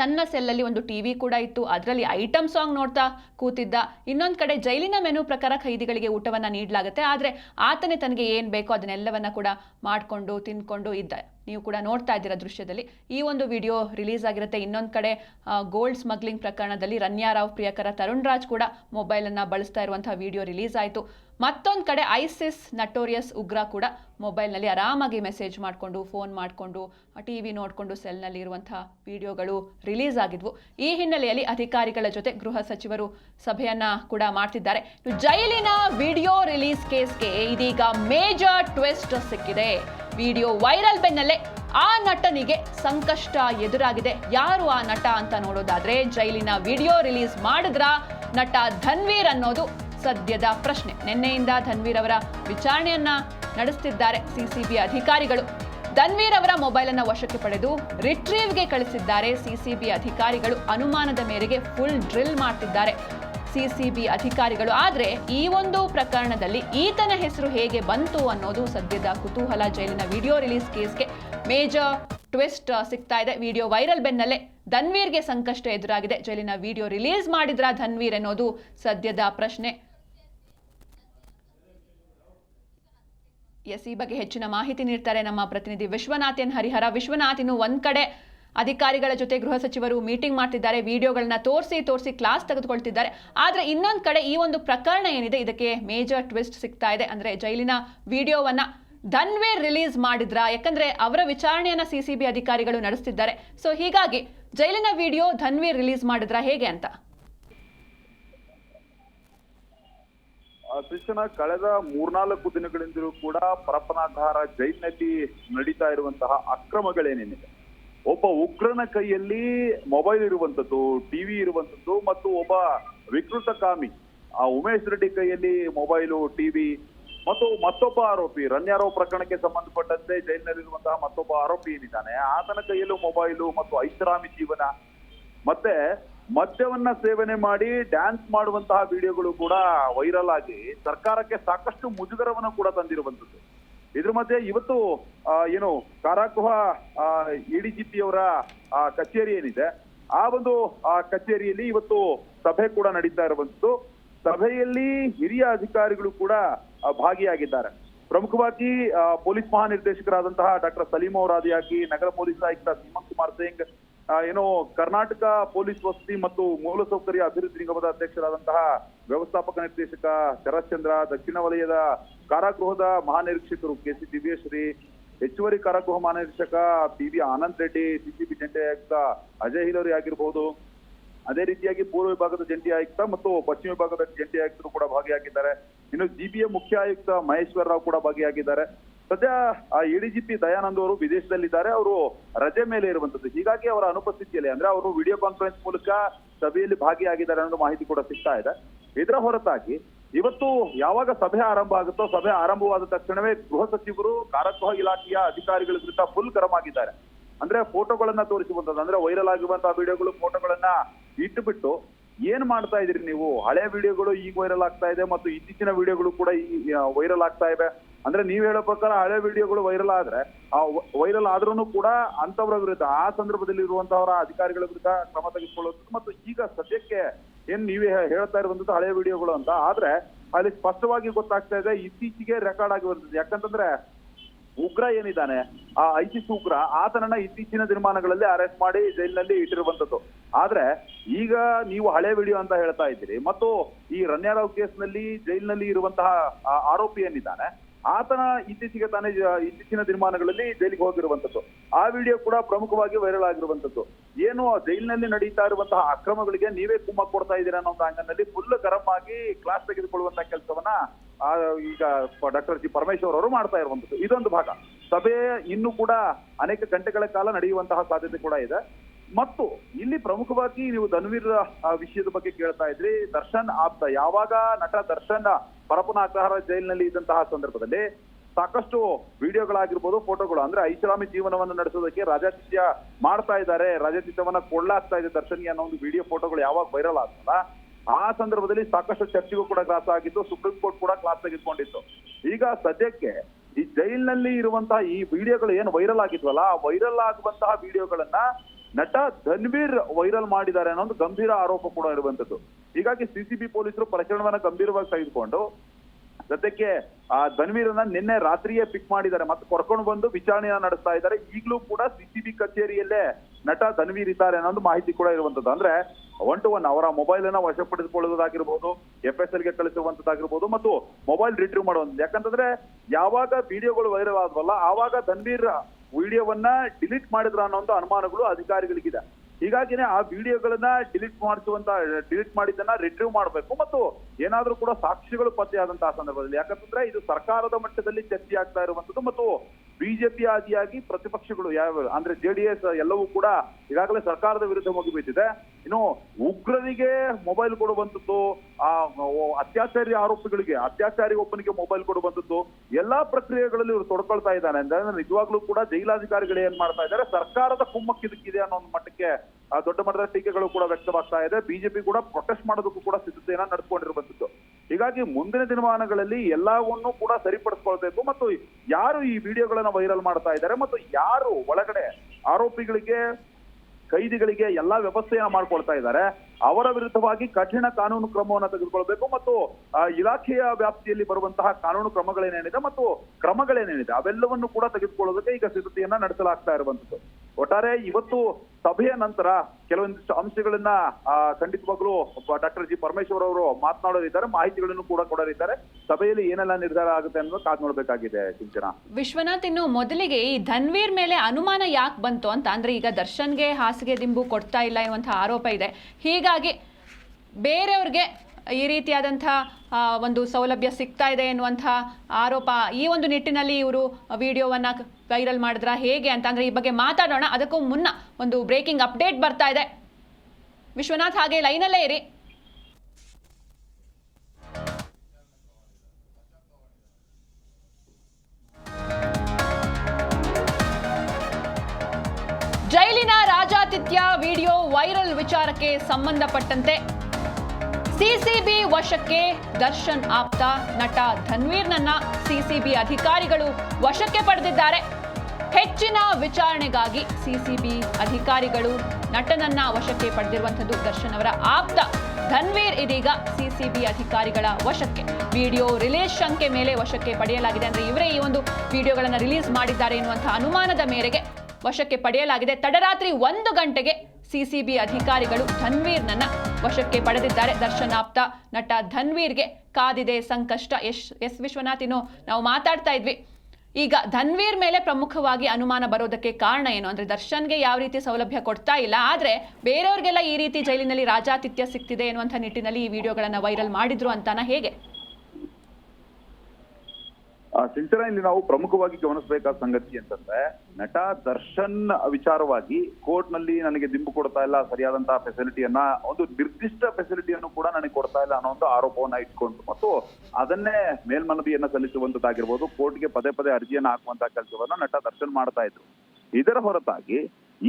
ತನ್ನ ಸೆಲ್ಲಲ್ಲಿ ಒಂದು ಟಿವಿ ಕೂಡ ಇತ್ತು. ಅದರಲ್ಲಿ ಐಟಮ್ ಸಾಂಗ್ ನೋಡ್ತಾ ಕೂತಿದ್ದ. ಇನ್ನೊಂದು ಕಡೆ ಜೈಲಿನ ಮೆನು ಪ್ರಕಾರ ಖೈದಿಗಳಿಗೆ ಊಟವನ್ನು ನೀಡಲಾಗುತ್ತೆ. ಆದರೆ ಆತನೇ ತನಗೆ ಏನು ಬೇಕೋ ಅದನ್ನೆಲ್ಲವನ್ನು ಕೂಡ ಮಾಡಿಕೊಂಡು, ತಿನ್ಕೊಂಡು ಇದ್ದ. ನೀವು ಕೂಡ ನೋಡ್ತಾ ಇದ್ದೀರಾ ದೃಶ್ಯದಲ್ಲಿ. ಈ ಒಂದು ವಿಡಿಯೋ ರಿಲೀಸ್ ಆಗಿರುತ್ತೆ. ಇನ್ನೊಂದು ಕಡೆ ಗೋಲ್ಡ್ ಸ್ಮಗ್ಲಿಂಗ್ ಪ್ರಕರಣದಲ್ಲಿ ರನ್ಯಾರಾವ್ ಪ್ರಿಯಕರ ತರುಣ್ ರಾಜ್ ಕೂಡ ಮೊಬೈಲನ್ನು ಬಳಸ್ತಾ ಇರುವಂತಹ ವಿಡಿಯೋ ರಿಲೀಸ್ ಆಯಿತು. ಮತ್ತೊಂದು ಕಡೆ ಐಸಿಸ್ ನಟೋರಿಯಸ್ ಉಗ್ರ ಕೂಡ ಮೊಬೈಲ್ನಲ್ಲಿ ಆರಾಮಾಗಿ ಮೆಸೇಜ್ ಮಾಡಿಕೊಂಡು, ಫೋನ್ ಮಾಡಿಕೊಂಡು ಟಿ ವಿ ನೋಡಿಕೊಂಡು ಸೆಲ್ನಲ್ಲಿ ಇರುವಂತಹ ವಿಡಿಯೋಗಳು ರಿಲೀಸ್ ಆಗಿದ್ವು. ಈ ಹಿನ್ನೆಲೆಯಲ್ಲಿ ಅಧಿಕಾರಿಗಳ ಜೊತೆ ಗೃಹ ಸಚಿವರು ಸಭೆಯನ್ನ ಕೂಡ ಮಾಡ್ತಿದ್ದಾರೆ. ಜೈಲಿನ ವಿಡಿಯೋ ರಿಲೀಸ್ ಕೇಸ್ಗೆ ಇದೀಗ ಮೇಜರ್ ಟ್ವಿಸ್ಟ್ ಸಿಕ್ಕಿದೆ. ವಿಡಿಯೋ ವೈರಲ್ ಬೆನ್ನಲ್ಲೇ ಆ ನಟನಿಗೆ ಸಂಕಷ್ಟ ಎದುರಾಗಿದೆ. ಯಾರು ಆ ನಟ ಅಂತ ನೋಡೋದಾದ್ರೆ ಜೈಲಿನ ವಿಡಿಯೋ ರಿಲೀಸ್ ಮಾಡಿದ್ರ ನಟ ಧನ್ವೀರ್ ಅನ್ನೋದು ಸದ್ಯದ ಪ್ರಶ್ನೆ. ನಿನ್ನೆಯಿಂದ ಧನ್ವೀರ್ ಅವರ ವಿಚಾರಣೆಯನ್ನ ನಡೆಸುತ್ತಿದ್ದಾರೆ ಸಿಸಿಬಿ ಅಧಿಕಾರಿಗಳು. ಧನ್ವೀರ್ ಅವರ ಮೊಬೈಲ್ ಅನ್ನ ವಶಕ್ಕೆ ಪಡೆದು ರಿಟ್ರೀವ್ಗೆ ಕಳಿಸಿದ್ದಾರೆ ಸಿಸಿಬಿ ಅಧಿಕಾರಿಗಳು. ಅನುಮಾನದ ಮೇರೆಗೆ ಫುಲ್ ಡ್ರಿಲ್ ಮಾಡ್ತಿದ್ದಾರೆ ಸಿಸಿಬಿ ಅಧಿಕಾರಿಗಳು. ಆದರೆ ಈ ಒಂದು ಪ್ರಕರಣದಲ್ಲಿ ಈತನ ಹೆಸರು ಹೇಗೆ ಬಂತು ಅನ್ನೋದು ಸದ್ಯದ ಕುತೂಹಲ ಜೈಲಿನ ವಿಡಿಯೋ ರಿಲೀಸ್ ಕೇಸ್ಗೆ ಮೇಜರ್ ಟ್ವಿಸ್ಟ್ ಸಿಗ್ತಾ ಇದೆ. ವಿಡಿಯೋ ವೈರಲ್ ಬೆನ್ನಲ್ಲೇ ಧನ್ವೀರ್ಗೆ ಸಂಕಷ್ಟ ಎದುರಾಗಿದೆ. ಜೈಲಿನ ವಿಡಿಯೋ ರಿಲೀಸ್ ಮಾಡಿದ್ರ ಧನ್ವೀರ್ ಅನ್ನೋದು ಸದ್ಯದ ಪ್ರಶ್ನೆ. ಎಸ್, ಈ ಬಗ್ಗೆ ಹೆಚ್ಚಿನ ಮಾಹಿತಿ ನೀಡ್ತಾರೆ ನಮ್ಮ ಪ್ರತಿನಿಧಿ ವಿಶ್ವನಾಥ್ ಎನ್ ಹರಿಹರ. ವಿಶ್ವನಾಥ್, ಇನ್ನು ಒಂದ್ ಕಡೆ ಅಧಿಕಾರಿಗಳ ಜೊತೆ ಗೃಹ ಸಚಿವರು ಮೀಟಿಂಗ್ ಮಾಡ್ತಿದ್ದಾರೆ, ವಿಡಿಯೋಗಳನ್ನ ತೋರಿಸಿ ತೋರಿಸಿ ಕ್ಲಾಸ್ ತೆಗೆದುಕೊಳ್ತಿದ್ದಾರೆ. ಆದ್ರೆ ಇನ್ನೊಂದ್ ಕಡೆ ಈ ಒಂದು ಪ್ರಕರಣ ಏನಿದೆ, ಇದಕ್ಕೆ ಮೇಜರ್ ಟ್ವಿಸ್ಟ್ ಸಿಗ್ತಾ ಇದೆ. ಅಂದ್ರೆ ಜೈಲಿನ ವಿಡಿಯೋವನ್ನ ಧನ್ವೇ ರಿಲೀಸ್ ಮಾಡಿದ್ರ? ಯಾಕಂದ್ರೆ ಅವರ ವಿಚಾರಣೆಯನ್ನ ಸಿ ಸಿ ಬಿ ಅಧಿಕಾರಿಗಳು ನಡೆಸ್ತಿದ್ದಾರೆ. ಸೊ ಹೀಗಾಗಿ ಜೈಲಿನ ವಿಡಿಯೋ ಧನ್ವೇ ರಿಲೀಸ್ ಮಾಡಿದ್ರ? ಹೇಗೆ ಅಂತ? ಆ, ಶಿಕ್ಷಣ ಕಳೆದ ಮೂರ್ನಾಲ್ಕು ದಿನಗಳಿಂದಲೂ ಕೂಡ ಪರಪನಾಧಾರ ಜೈಲಿನಲ್ಲಿ ನಡೀತಾ ಇರುವಂತಹ ಅಕ್ರಮಗಳೇನೇನಿದೆ ಒಬ್ಬ ಉಗ್ರನ ಕೈಯಲ್ಲಿ ಮೊಬೈಲ್ ಇರುವಂತದ್ದು ಟಿವಿ ಇರುವಂತದ್ದು ಮತ್ತು ಒಬ್ಬ ವಿಕೃತ ಕಾಮಿ ಆ ಉಮೇಶ್ ರೆಡ್ಡಿ ಕೈಯಲ್ಲಿ ಮೊಬೈಲು ಟಿವಿ ಮತ್ತು ಮತ್ತೊಬ್ಬ ಆರೋಪಿ ರನ್ಯಾರೋ ಪ್ರಕರಣಕ್ಕೆ ಸಂಬಂಧಪಟ್ಟಂತೆ ಜೈಲಿನಲ್ಲಿರುವಂತಹ ಮತ್ತೊಬ್ಬ ಆರೋಪಿ ಏನಿದ್ದಾನೆ ಆತನ ಕೈಯಲ್ಲೂ ಮೊಬೈಲು ಮತ್ತು ಐಷಾರಾಮಿ ಜೀವನ. ಮತ್ತೆ ಮದ್ಯವನ್ನ ಸೇವನೆ ಮಾಡಿ ಡ್ಯಾನ್ಸ್ ಮಾಡುವಂತಹ ವಿಡಿಯೋಗಳು ಕೂಡ ವೈರಲ್ ಆಗಿ ಸರ್ಕಾರಕ್ಕೆ ಸಾಕಷ್ಟು ಮುಜುಗರವನ್ನು ಕೂಡ ತಂದಿರುವಂತದ್ದು ಇದ್ರ ಮಧ್ಯೆ ಇವತ್ತು ಏನು ಕಾರಾಗೃಹ ಎಡಿಜಿಪಿ ಅವರ ಆ, ಕಚೇರಿ ಏನಿದೆ ಆ ಒಂದು ಕಚೇರಿಯಲ್ಲಿ ಇವತ್ತು ಸಭೆ ಕೂಡ ನಡೀತಾ ಇರುವಂತದ್ದು ಸಭೆಯಲ್ಲಿ ಹಿರಿಯ ಅಧಿಕಾರಿಗಳು ಕೂಡ ಭಾಗಿಯಾಗಿದ್ದಾರೆ. ಪ್ರಮುಖವಾಗಿ ಪೊಲೀಸ್ ಮಹಾನಿರ್ದೇಶಕರಾದಂತಹ ಡಾಕ್ಟರ್ ಸಲೀಂ ಅವರಾದಿಯಾಗಿ ನಗರ ಪೊಲೀಸ್ ಆಯುಕ್ತ ಸೀಮಂತ್ ಕುಮಾರ್ ಸಿಂಗ್ ಏನು ಕರ್ನಾಟಕ ಪೊಲೀಸ್ ವಸತಿ ಮತ್ತು ಮೂಲಸೌಕರ್ಯ ಅಭಿವೃದ್ಧಿ ನಿಗಮದ ಅಧ್ಯಕ್ಷರಾದಂತಹ ವ್ಯವಸ್ಥಾಪಕ ನಿರ್ದೇಶಕ ಶರತ್ಚಂದ್ರ, ದಕ್ಷಿಣ ವಲಯದ ಕಾರಾಗೃಹದ ಮಹಾನಿರೀಕ್ಷಕರು ಕೆ ಸಿ ದಿವ್ಯಶ್ರೀ, ಹೆಚ್ಚುವರಿ ಕಾರಾಗೃಹ ಮಹಾನಿರೀಕ್ಷಕ P V Anand Reddy CCB ಜಂಟಿ ಆಯುಕ್ತ ಅಜಯ್ ಹಿಲೋರಿ ಆಗಿರಬಹುದು ಅದೇ ರೀತಿಯಾಗಿ ಪೂರ್ವ ವಿಭಾಗದ ಜಂಟಿ ಆಯುಕ್ತ ಮತ್ತು ಪಶ್ಚಿಮ ವಿಭಾಗದ ಜಂಟಿ ಆಯುಕ್ತರು ಕೂಡ ಭಾಗಿಯಾಗಿದ್ದಾರೆ. ಇನ್ನು ಜಿಬಿಎ ಮುಖ್ಯ ಆಯುಕ್ತ ಮಹೇಶ್ವರ ರಾವ್ ಕೂಡ ಭಾಗಿಯಾಗಿದ್ದಾರೆ. ಸದ್ಯ ಎಡಿಜಿಪಿ ದಯಾನಂದ್ ಅವರು ವಿದೇಶದಲ್ಲಿದ್ದಾರೆ. ಅವರು ರಜೆ ಮೇಲೆ ಇರುವಂತದ್ದು. ಹೀಗಾಗಿ ಅವರ ಅನುಪಸ್ಥಿತಿಯಲ್ಲಿ, ಅಂದ್ರೆ ಅವರು ವಿಡಿಯೋ ಕಾನ್ಫರೆನ್ಸ್ ಮೂಲಕ ಸಭೆಯಲ್ಲಿ ಭಾಗಿಯಾಗಿದ್ದಾರೆ ಅನ್ನೋ ಮಾಹಿತಿ ಕೂಡ ಸಿಗ್ತಾ ಇದೆ. ಇದರ ಹೊರತಾಗಿ ಇವತ್ತು ಯಾವಾಗ ಸಭೆ ಆರಂಭ ಆಗುತ್ತೋ, ಸಭೆ ಆರಂಭವಾದ ತಕ್ಷಣವೇ ಗೃಹ ಸಚಿವರು ಕಾರಾಗೃಹ ಇಲಾಖೆಯ ಅಧಿಕಾರಿಗಳ ವಿರುದ್ಧ ಫುಲ್ ಗರಂ ಆಗಿದ್ದಾರೆ. ಅಂದ್ರೆ ಫೋಟೋಗಳನ್ನ ತೋರಿಸುವಂತದ್ದು, ಅಂದ್ರೆ ವೈರಲ್ ಆಗಿರುವಂತಹ ವಿಡಿಯೋಗಳು, ಫೋಟೋಗಳನ್ನ ಇಟ್ಟುಬಿಟ್ಟು ಏನ್ ಮಾಡ್ತಾ ಇದೀರಿ ನೀವು? ಹಳೆ ವಿಡಿಯೋಗಳು ಈಗ ವೈರಲ್ ಆಗ್ತಾ ಇದೆ, ಮತ್ತು ಇತ್ತೀಚಿನ ವಿಡಿಯೋಗಳು ಕೂಡ ಈ ವೈರಲ್ ಆಗ್ತಾ ಇವೆ. ಅಂದ್ರೆ ನೀವ್ ಹೇಳೋ ಪ್ರಕಾರ ಹಳೆ ವಿಡಿಯೋಗಳು ವೈರಲ್ ಆದ್ರೆ, ಆ ವೈರಲ್ ಆದ್ರೂ ಕೂಡ ಅಂತವರ ವಿರುದ್ಧ, ಆ ಸಂದರ್ಭದಲ್ಲಿ ಇರುವಂತವರ ಅಧಿಕಾರಿಗಳ ವಿರುದ್ಧ ಕ್ರಮ ತೆಗೆದುಕೊಳ್ಳುವುದು ಮತ್ತು ಈಗ ಸದ್ಯಕ್ಕೆ ಏನ್ ನೀವೇ ಹೇಳ್ತಾ ಇರುವಂತದ್ದು ಹಳೆ ವಿಡಿಯೋಗಳು ಅಂತ, ಆದ್ರೆ ಅಲ್ಲಿ ಸ್ಪಷ್ಟವಾಗಿ ಗೊತ್ತಾಗ್ತಾ ಇದೆ ಇತ್ತೀಚೆಗೆ ರೆಕಾರ್ಡ್ ಆಗಿ ಬರ್ತದೆ ಯಾಕಂತಂದ್ರೆ ಉಗ್ರ ಏನಿದ್ದಾನೆ, ಆ ಐಸಿಸ್ ಉಗ್ರ ಆತನನ್ನ ಇತ್ತೀಚಿನ ದಿನಮಾನಗಳಲ್ಲಿ ಅರೆಸ್ಟ್ ಮಾಡಿ ಜೈಲಿನಲ್ಲಿ ಇಟ್ಟಿರುವಂತದ್ದು ಆದ್ರೆ ಈಗ ನೀವು ಹಳೆ ವಿಡಿಯೋ ಅಂತ ಹೇಳ್ತಾ ಇದ್ದೀರಿ, ಮತ್ತು ಈ ರನ್ಯಾರಾವ್ ಕೇಸ್ನಲ್ಲಿ ಜೈಲಿನಲ್ಲಿ ಇರುವಂತಹ ಆರೋಪಿ ಏನಿದ್ದಾನೆ ಆತನ ಇತ್ತೀಚೆಗೆ ತಾನೇ ಇತ್ತೀಚಿನ ದಿನಮಾನಗಳಲ್ಲಿ ಜೈಲಿಗೆ ಹೋಗಿರುವಂತದ್ದು ಆ ವಿಡಿಯೋ ಕೂಡ ಪ್ರಮುಖವಾಗಿ ವೈರಲ್ ಆಗಿರುವಂತದ್ದು ಏನು ಜೈಲಿನಲ್ಲಿ ನಡೀತಾ ಇರುವಂತಹ ಅಕ್ರಮಗಳಿಗೆ ನೀವೇ ಕುಮ್ಮ ಕೊಡ್ತಾ ಇದ್ದೀರಾ ಅನ್ನೋ ಅಂಗನಲ್ಲಿ ಫುಲ್ ಗರಂ ಆಗಿ ಕ್ಲಾಸ್ ತೆಗೆದುಕೊಳ್ಳುವಂತಹ ಕೆಲಸವನ್ನ ಆ, ಈಗ ಡಾಕ್ಟರ್ ಜಿ. ಪರಮೇಶ್ವರ್ ಅವರು ಮಾಡ್ತಾ ಇರುವಂತದ್ದು ಇದೊಂದು ಭಾಗ. ಸಭೆ ಇನ್ನೂ ಕೂಡ ಅನೇಕ ಗಂಟೆಗಳ ಕಾಲ ನಡೆಯುವಂತಹ ಸಾಧ್ಯತೆ ಕೂಡ ಇದೆ. ಮತ್ತು ಇಲ್ಲಿ ಪ್ರಮುಖವಾಗಿ ನೀವು ಧನ್ವೀರ್ ವಿಷಯದ ಬಗ್ಗೆ ಕೇಳ್ತಾ ಇದ್ರಿ. ದರ್ಶನ್ ಆಪ್ತ. ಯಾವಾಗ ನಟ ದರ್ಶನ್ ಪರಪನ ಅಗ್ರಹಾರ ಜೈಲಿನಲ್ಲಿ ಇದ್ದಂತಹ ಸಂದರ್ಭದಲ್ಲಿ ಸಾಕಷ್ಟು ವಿಡಿಯೋಗಳಾಗಿರ್ಬೋದು, ಫೋಟೋಗಳು. ಅಂದ್ರೆ ಐಷಾರಾಮಿ ಜೀವನವನ್ನು ನಡೆಸೋದಕ್ಕೆ ರಾಜಾತಿಥ್ಯ ಮಾಡ್ತಾ ಇದ್ದಾರೆ. ರಾಜಾತಿಥ್ಯವನ್ನ ಕೊಳ್ಳಾಗ್ತಾ ಇದೆ ದರ್ಶನಿ ಅನ್ನೋ ಒಂದು ವಿಡಿಯೋ ಫೋಟೋಗಳು ಯಾವಾಗ ವೈರಲ್ ಆಗ್ತಲ್ಲ ಆ ಸಂದರ್ಭದಲ್ಲಿ ಸಾಕಷ್ಟು ಚರ್ಚೆಗೂ ಕೂಡ ಗ್ಲಾಸ್ ಆಗಿತ್ತು. ಸುಪ್ರೀಂ ಕೋರ್ಟ್ ಕೂಡ ಕ್ಲಾಸ್ ತೆಗೆದುಕೊಂಡಿತ್ತು. ಈಗ ಸದ್ಯಕ್ಕೆ ಈ ಜೈಲಿನಲ್ಲಿ ಇರುವಂತಹ ಈ ವಿಡಿಯೋಗಳು ಏನು ವೈರಲ್ ಆಗಿದ್ವಲ್ಲ, ಆ ವೈರಲ್ ಆಗುವಂತಹ ವಿಡಿಯೋಗಳನ್ನ ನಟ ಧನ್ವೀರ್ ವೈರಲ್ ಮಾಡಿದ್ದಾರೆ ಅನ್ನೋ ಒಂದು ಗಂಭೀರ ಆರೋಪ ಕೂಡ ಇರುವಂತದ್ದು. ಹೀಗಾಗಿ ಸಿಸಿಬಿ ಪೊಲೀಸರು ಪ್ರಕರಣವನ್ನ ಗಂಭೀರವಾಗಿ ತೆಗೆದುಕೊಂಡು ಸದ್ಯಕ್ಕೆ ಆ, ಧನ್ವೀರನ್ನ ನಿನ್ನೆ ರಾತ್ರಿಯೇ ಪಿಕ್ ಮಾಡಿದ್ದಾರೆ. ಮತ್ತೆ ಕರ್ಕೊಂಡು ಬಂದು ವಿಚಾರಣೆಯನ್ನ ನಡೆಸ್ತಾ ಇದ್ದಾರೆ. ಈಗಲೂ ಕೂಡ ಸಿಸಿಬಿ ಕಚೇರಿಯಲ್ಲೇ ನಟ ಧನ್ವೀರ್ ಇದ್ದಾರೆ ಅನ್ನೋದು ಮಾಹಿತಿ ಕೂಡ ಇರುವಂತದ್ದು. ಅಂದ್ರೆ, ಒನ್ ಟು ಒನ್ ಅವರ ಮೊಬೈಲ್ ಅನ್ನ ವಶಪಡಿಸಿಕೊಳ್ಳುವುದಾಗಿರ್ಬೋದು ಎಫ್ ಎಸ್ ಎಲ್ಗೆ ಕಳಿಸುವಂತದ್ದಾಗಿರ್ಬೋದು, ಮತ್ತು ಮೊಬೈಲ್ ರಿಟ್ರೀವ್ ಮಾಡುವಂತ ಯಾಕಂತಂದ್ರೆ, ಯಾವಾಗ ವಿಡಿಯೋಗಳು ವೈರಲ್ ಆದ್ವಲ್ಲ, ಆವಾಗ ಧನ್ವೀರ್ ವಿಡಿಯೋವನ್ನ ಡಿಲೀಟ್ ಮಾಡಿದ್ರ ಅನ್ನೋ ಅನುಮಾನಗಳು ಅಧಿಕಾರಿಗಳಿಗಿದೆ. ಹೀಗಾಗಿನೇ ಆ ವಿಡಿಯೋಗಳನ್ನ ಡಿಲೀಟ್ ಮಾಡಿಸುವಂತ, ಡಿಲೀಟ್ ಮಾಡಿದ್ದನ್ನ ರಿಟ್ರೀವ್ ಮಾಡಬೇಕು ಮತ್ತು ಏನಾದ್ರೂ ಕೂಡ ಸಾಕ್ಷಿಗಳು ಪತ್ತೆಯಾದಂತಹ ಸಂದರ್ಭದಲ್ಲಿ. ಯಾಕಂತಂದ್ರೆ ಇದು ಸರ್ಕಾರದ ಮಟ್ಟದಲ್ಲಿ ಚರ್ಚೆ ಆಗ್ತಾ ಇರುವಂತದ್ದು ಮತ್ತು ಬಿಜೆಪಿ ಆದಿಯಾಗಿ ಪ್ರತಿಪಕ್ಷಗಳು ಯಾವ, ಅಂದ್ರೆ ಜೆಡಿಎಸ್ ಎಲ್ಲವೂ ಕೂಡ ಈಗಾಗಲೇ ಸರ್ಕಾರದ ವಿರುದ್ಧ ಮುಗಿಬಿದ್ದಿದೆ ಇನ್ನು ಉಗ್ರರಿಗೆ ಮೊಬೈಲ್ ಕೊಡುವಂತದ್ದು ಆ ಅತ್ಯಾಚಾರಿ ಆರೋಪಿಗಳಿಗೆ ಅತ್ಯಾಚಾರಿ ಒಬ್ಬನಿಗೆ ಮೊಬೈಲ್ ಕೊಡುವಂತದ್ದು ಎಲ್ಲಾ ಪ್ರಕ್ರಿಯೆಗಳಲ್ಲಿ ಇವರು ತೊಡ್ಕೊಳ್ತಾ ಇದ್ದಾನೆ. ಅಂದ್ರೆ ನಿಜವಾಗ್ಲೂ ಕೂಡ ಜೈಲಾಧಿಕಾರಿಗಳು ಏನ್ ಮಾಡ್ತಾ ಇದ್ದಾರೆ, ಸರ್ಕಾರದ ಕುಮ್ಮಕ್ಕಿದಕ್ಕಿದೆ ಅನ್ನೋ ಒಂದು ಮಟ್ಟಕ್ಕೆ ದೊಡ್ಡ ಮಟ್ಟದ ಟೀಕೆಗಳು ಕೂಡ ವ್ಯಕ್ತವಾಗ್ತಾ ಇದೆ. ಬಿಜೆಪಿ ಕೂಡ ಪ್ರೊಟೆಸ್ಟ್ ಮಾಡೋದಕ್ಕೂ ಕೂಡ ಸಿದ್ಧತೆಯನ್ನ ನಡ್ಕೊಂಡಿರುವಂತದ್ದು ಹೀಗಾಗಿ ಮುಂದಿನ ದಿನಮಾನಗಳಲ್ಲಿ ಎಲ್ಲವನ್ನೂ ಕೂಡ ಸರಿಪಡಿಸ್ಕೊಳ್ಬೇಕು ಮತ್ತು ಯಾರು ಈ ವಿಡಿಯೋಗಳನ್ನ ವೈರಲ್ ಮಾಡ್ತಾ ಇದ್ದಾರೆ ಮತ್ತು ಯಾರು ಒಳಗಡೆ ಆರೋಪಿಗಳಿಗೆ, ಕೈದಿಗಳಿಗೆ ಎಲ್ಲಾ ವ್ಯವಸ್ಥೆಯನ್ನ ಮಾಡ್ಕೊಳ್ತಾ ಇದ್ದಾರೆ, ಅವರ ವಿರುದ್ಧವಾಗಿ ಕಠಿಣ ಕಾನೂನು ಕ್ರಮವನ್ನು ತೆಗೆದುಕೊಳ್ಬೇಕು ಮತ್ತು ಇಲಾಖೆಯ ವ್ಯಾಪ್ತಿಯಲ್ಲಿ ಬರುವಂತಹ ಕಾನೂನು ಕ್ರಮಗಳೇನೇನಿದೆ ಮತ್ತು ಕ್ರಮಗಳೇನೇನಿದೆ, ಅವೆಲ್ಲವನ್ನು ಕೂಡ ತೆಗೆದುಕೊಳ್ಳೋದಕ್ಕೆ ಈಗ ಸಿದ್ಧತೆಯನ್ನ ನಡೆಸಲಾಗ್ತಾ ಇರುವಂತದ್ದು. ಒಟ್ಟಾರೆ ಇವತ್ತು ಸಭೆಯ ನಂತರ ಕೆಲವೊಂದಿಷ್ಟು ಅಂಶಗಳನ್ನ ಖಂಡಿತವಾಗ್ಲೂ ಡಾಕ್ಟರ್ ಜಿ ಪರಮೇಶ್ವರ್ ಅವರು ಮಾತನಾಡೋರಿದ್ದಾರೆ ಮಾಹಿತಿಗಳನ್ನು ಕೂಡ ಕೊಡೋರಿದ್ದಾರೆ ಸಭೆಯಲ್ಲಿ ಏನೆಲ್ಲ ನಿರ್ಧಾರ ಆಗುತ್ತೆ ಅನ್ನೋದು ಕಾದ್ ನೋಡ್ಬೇಕಾಗಿದೆ ಸಿಂಚನ ವಿಶ್ವನಾಥ್, ಇನ್ನು ಮೊದಲಿಗೆ ಈ ಧನ್ವೀರ್ ಮೇಲೆ ಅನುಮಾನ ಯಾಕೆ ಬಂತು ಅಂತ, ಅಂದ್ರೆ ಈಗ ದರ್ಶನ್ಗೆ ಹಾಸಿಗೆ ದಿಂಬು ಕೊಡ್ತಾ ಇಲ್ಲ ಎನ್ನುವಂತಹ ಆರೋಪ ಇದೆ. ಹೀಗಾಗಿ ಬೇರೆಯವ್ರಿಗೆ ಈ ರೀತಿಯಾದಂಥ ಒಂದು ಸೌಲಭ್ಯ ಸಿಗ್ತಾ ಇದೆ ಎನ್ನುವಂಥ ಆರೋಪ ಈ ಒಂದು ನಿಟ್ಟಿನಲ್ಲಿ ಇವರು ವಿಡಿಯೋವನ್ನು ವೈರಲ್ ಮಾಡಿದ್ರ ಹೇಗೆ ಅಂತ ಅಂದರೆ ಈ ಬಗ್ಗೆ ಮಾತಾಡೋಣ. ಅದಕ್ಕೂ ಮುನ್ನ ಒಂದು ಬ್ರೇಕಿಂಗ್ ಅಪ್ಡೇಟ್ ಬರ್ತಾ ಇದೆ. ವಿಶ್ವನಾಥ್ ಹಾಗೆ ಲೈನಲ್ಲೇ ಇರಿ. ಜೈಲಿನ ರಾಜಾತಿಥ್ಯ ವಿಡಿಯೋ ವೈರಲ್ ವಿಚಾರಕ್ಕೆ ಸಂಬಂಧಪಟ್ಟಂತೆ ಸಿಸಿಬಿ ವಶಕ್ಕೆ ದರ್ಶನ್ ಆಪ್ತ ನಟ ಧನ್ವೀರ್ನನ್ನ ಸಿಸಿಬಿ ಅಧಿಕಾರಿಗಳು ವಶಕ್ಕೆ ಪಡೆದಿದ್ದಾರೆ. ಹೆಚ್ಚಿನ ವಿಚಾರಣೆಗಾಗಿ ಸಿಸಿಬಿ ಅಧಿಕಾರಿಗಳು ನಟನನ್ನ ವಶಕ್ಕೆ ಪಡೆದಿರುವಂಥದ್ದು ದರ್ಶನ್ ಅವರ ಆಪ್ತ. ಧನ್ವೀರ್ ಇದೀಗ ಸಿಸಿಬಿ ಅಧಿಕಾರಿಗಳ ವಶಕ್ಕೆ. ವಿಡಿಯೋ ರಿಲೀಸ್ ಶಂಕೆ ಮೇಲೆ ವಶಕ್ಕೆ ಪಡೆಯಲಾಗಿದೆ ಅಂದ್ರೆ ಇವರೇ ಈ ಒಂದು ವಿಡಿಯೋಗಳನ್ನು ರಿಲೀಸ್ ಮಾಡಿದ್ದಾರೆ ಎನ್ನುವಂತಹ ಅನುಮಾನದ ಮೇರೆಗೆ ವಶಕ್ಕೆ ಪಡೆಯಲಾಗಿದೆ. ತಡರಾತ್ರಿ ಒಂದು ಗಂಟೆಗೆ ಸಿಸಿಬಿ ಅಧಿಕಾರಿಗಳು ಧನ್ವೀರ್ನನ್ನ ವಶಕ್ಕೆ ಪಡೆದಿದ್ದಾರೆ. ದರ್ಶನಾಪ್ತ ನಟ ಧನ್ವೀರ್ಗೆ ಕಾದಿದೆ ಸಂಕಷ್ಟ. ಎಸ್ ಎಸ್ ವಿಶ್ವನಾಥ್ ನಾವು ಮಾತಾಡ್ತಾ ಇದ್ವಿ. ಈಗ ಧನ್ವೀರ್ ಮೇಲೆ ಪ್ರಮುಖವಾಗಿ ಅನುಮಾನ ಬರೋದಕ್ಕೆ ಕಾರಣ ಏನು? ಅಂದ್ರೆ ದರ್ಶನ್ಗೆ ಯಾವ ರೀತಿ ಸೌಲಭ್ಯ ಕೊಡ್ತಾ ಇಲ್ಲ. ಆದ್ರೆ ಬೇರೆಯವ್ರಿಗೆಲ್ಲ ಈ ರೀತಿ ಜೈಲಿನಲ್ಲಿ ರಾಜಾತಿಥ್ಯ ಸಿಗ್ತಿದೆ ಎನ್ನುವಂಥ ನಿಟ್ಟಿನಲ್ಲಿ ಈ ವಿಡಿಯೋಗಳನ್ನ ವೈರಲ್ ಮಾಡಿದ್ರು ಅಂತಾನ ಹೇಗೆ? ಆ, ಸಿಂಚನ ಇಲ್ಲಿ ನಾವು ಪ್ರಮುಖವಾಗಿ ಗಮನಿಸಬೇಕಾದ ಸಂಗತಿ ಅಂತಂದ್ರೆ ನಟ ದರ್ಶನ್ ವಿಚಾರವಾಗಿ ಕೋರ್ಟ್ನಲ್ಲಿ ನನಗೆ ದಿಂಬು ಕೊಡ್ತಾ ಇಲ್ಲ ಸರಿಯಾದಂತಹ ಫೆಸಿಲಿಟಿಯನ್ನ ಒಂದು ನಿರ್ದಿಷ್ಟ ಫೆಸಿಲಿಟಿಯನ್ನು ಕೂಡ ನನಗೆ ಕೊಡ್ತಾ ಇಲ್ಲ ಅನ್ನೋ ಒಂದು ಆರೋಪವನ್ನ ಇಟ್ಕೊಂಡು. ಮತ್ತು ಅದನ್ನೇ ಮೇಲ್ಮನವಿಯನ್ನ ಸಲ್ಲಿಸುವಂತದ್ದಾಗಿರ್ಬೋದು ಕೋರ್ಟ್ಗೆ ಪದೇ ಪದೇ ಅರ್ಜಿಯನ್ನು ಹಾಕುವಂತಹ ಕೆಲಸವನ್ನ ನಟ ದರ್ಶನ್ ಮಾಡ್ತಾ ಇದ್ರು. ಇದರ ಹೊರತಾಗಿ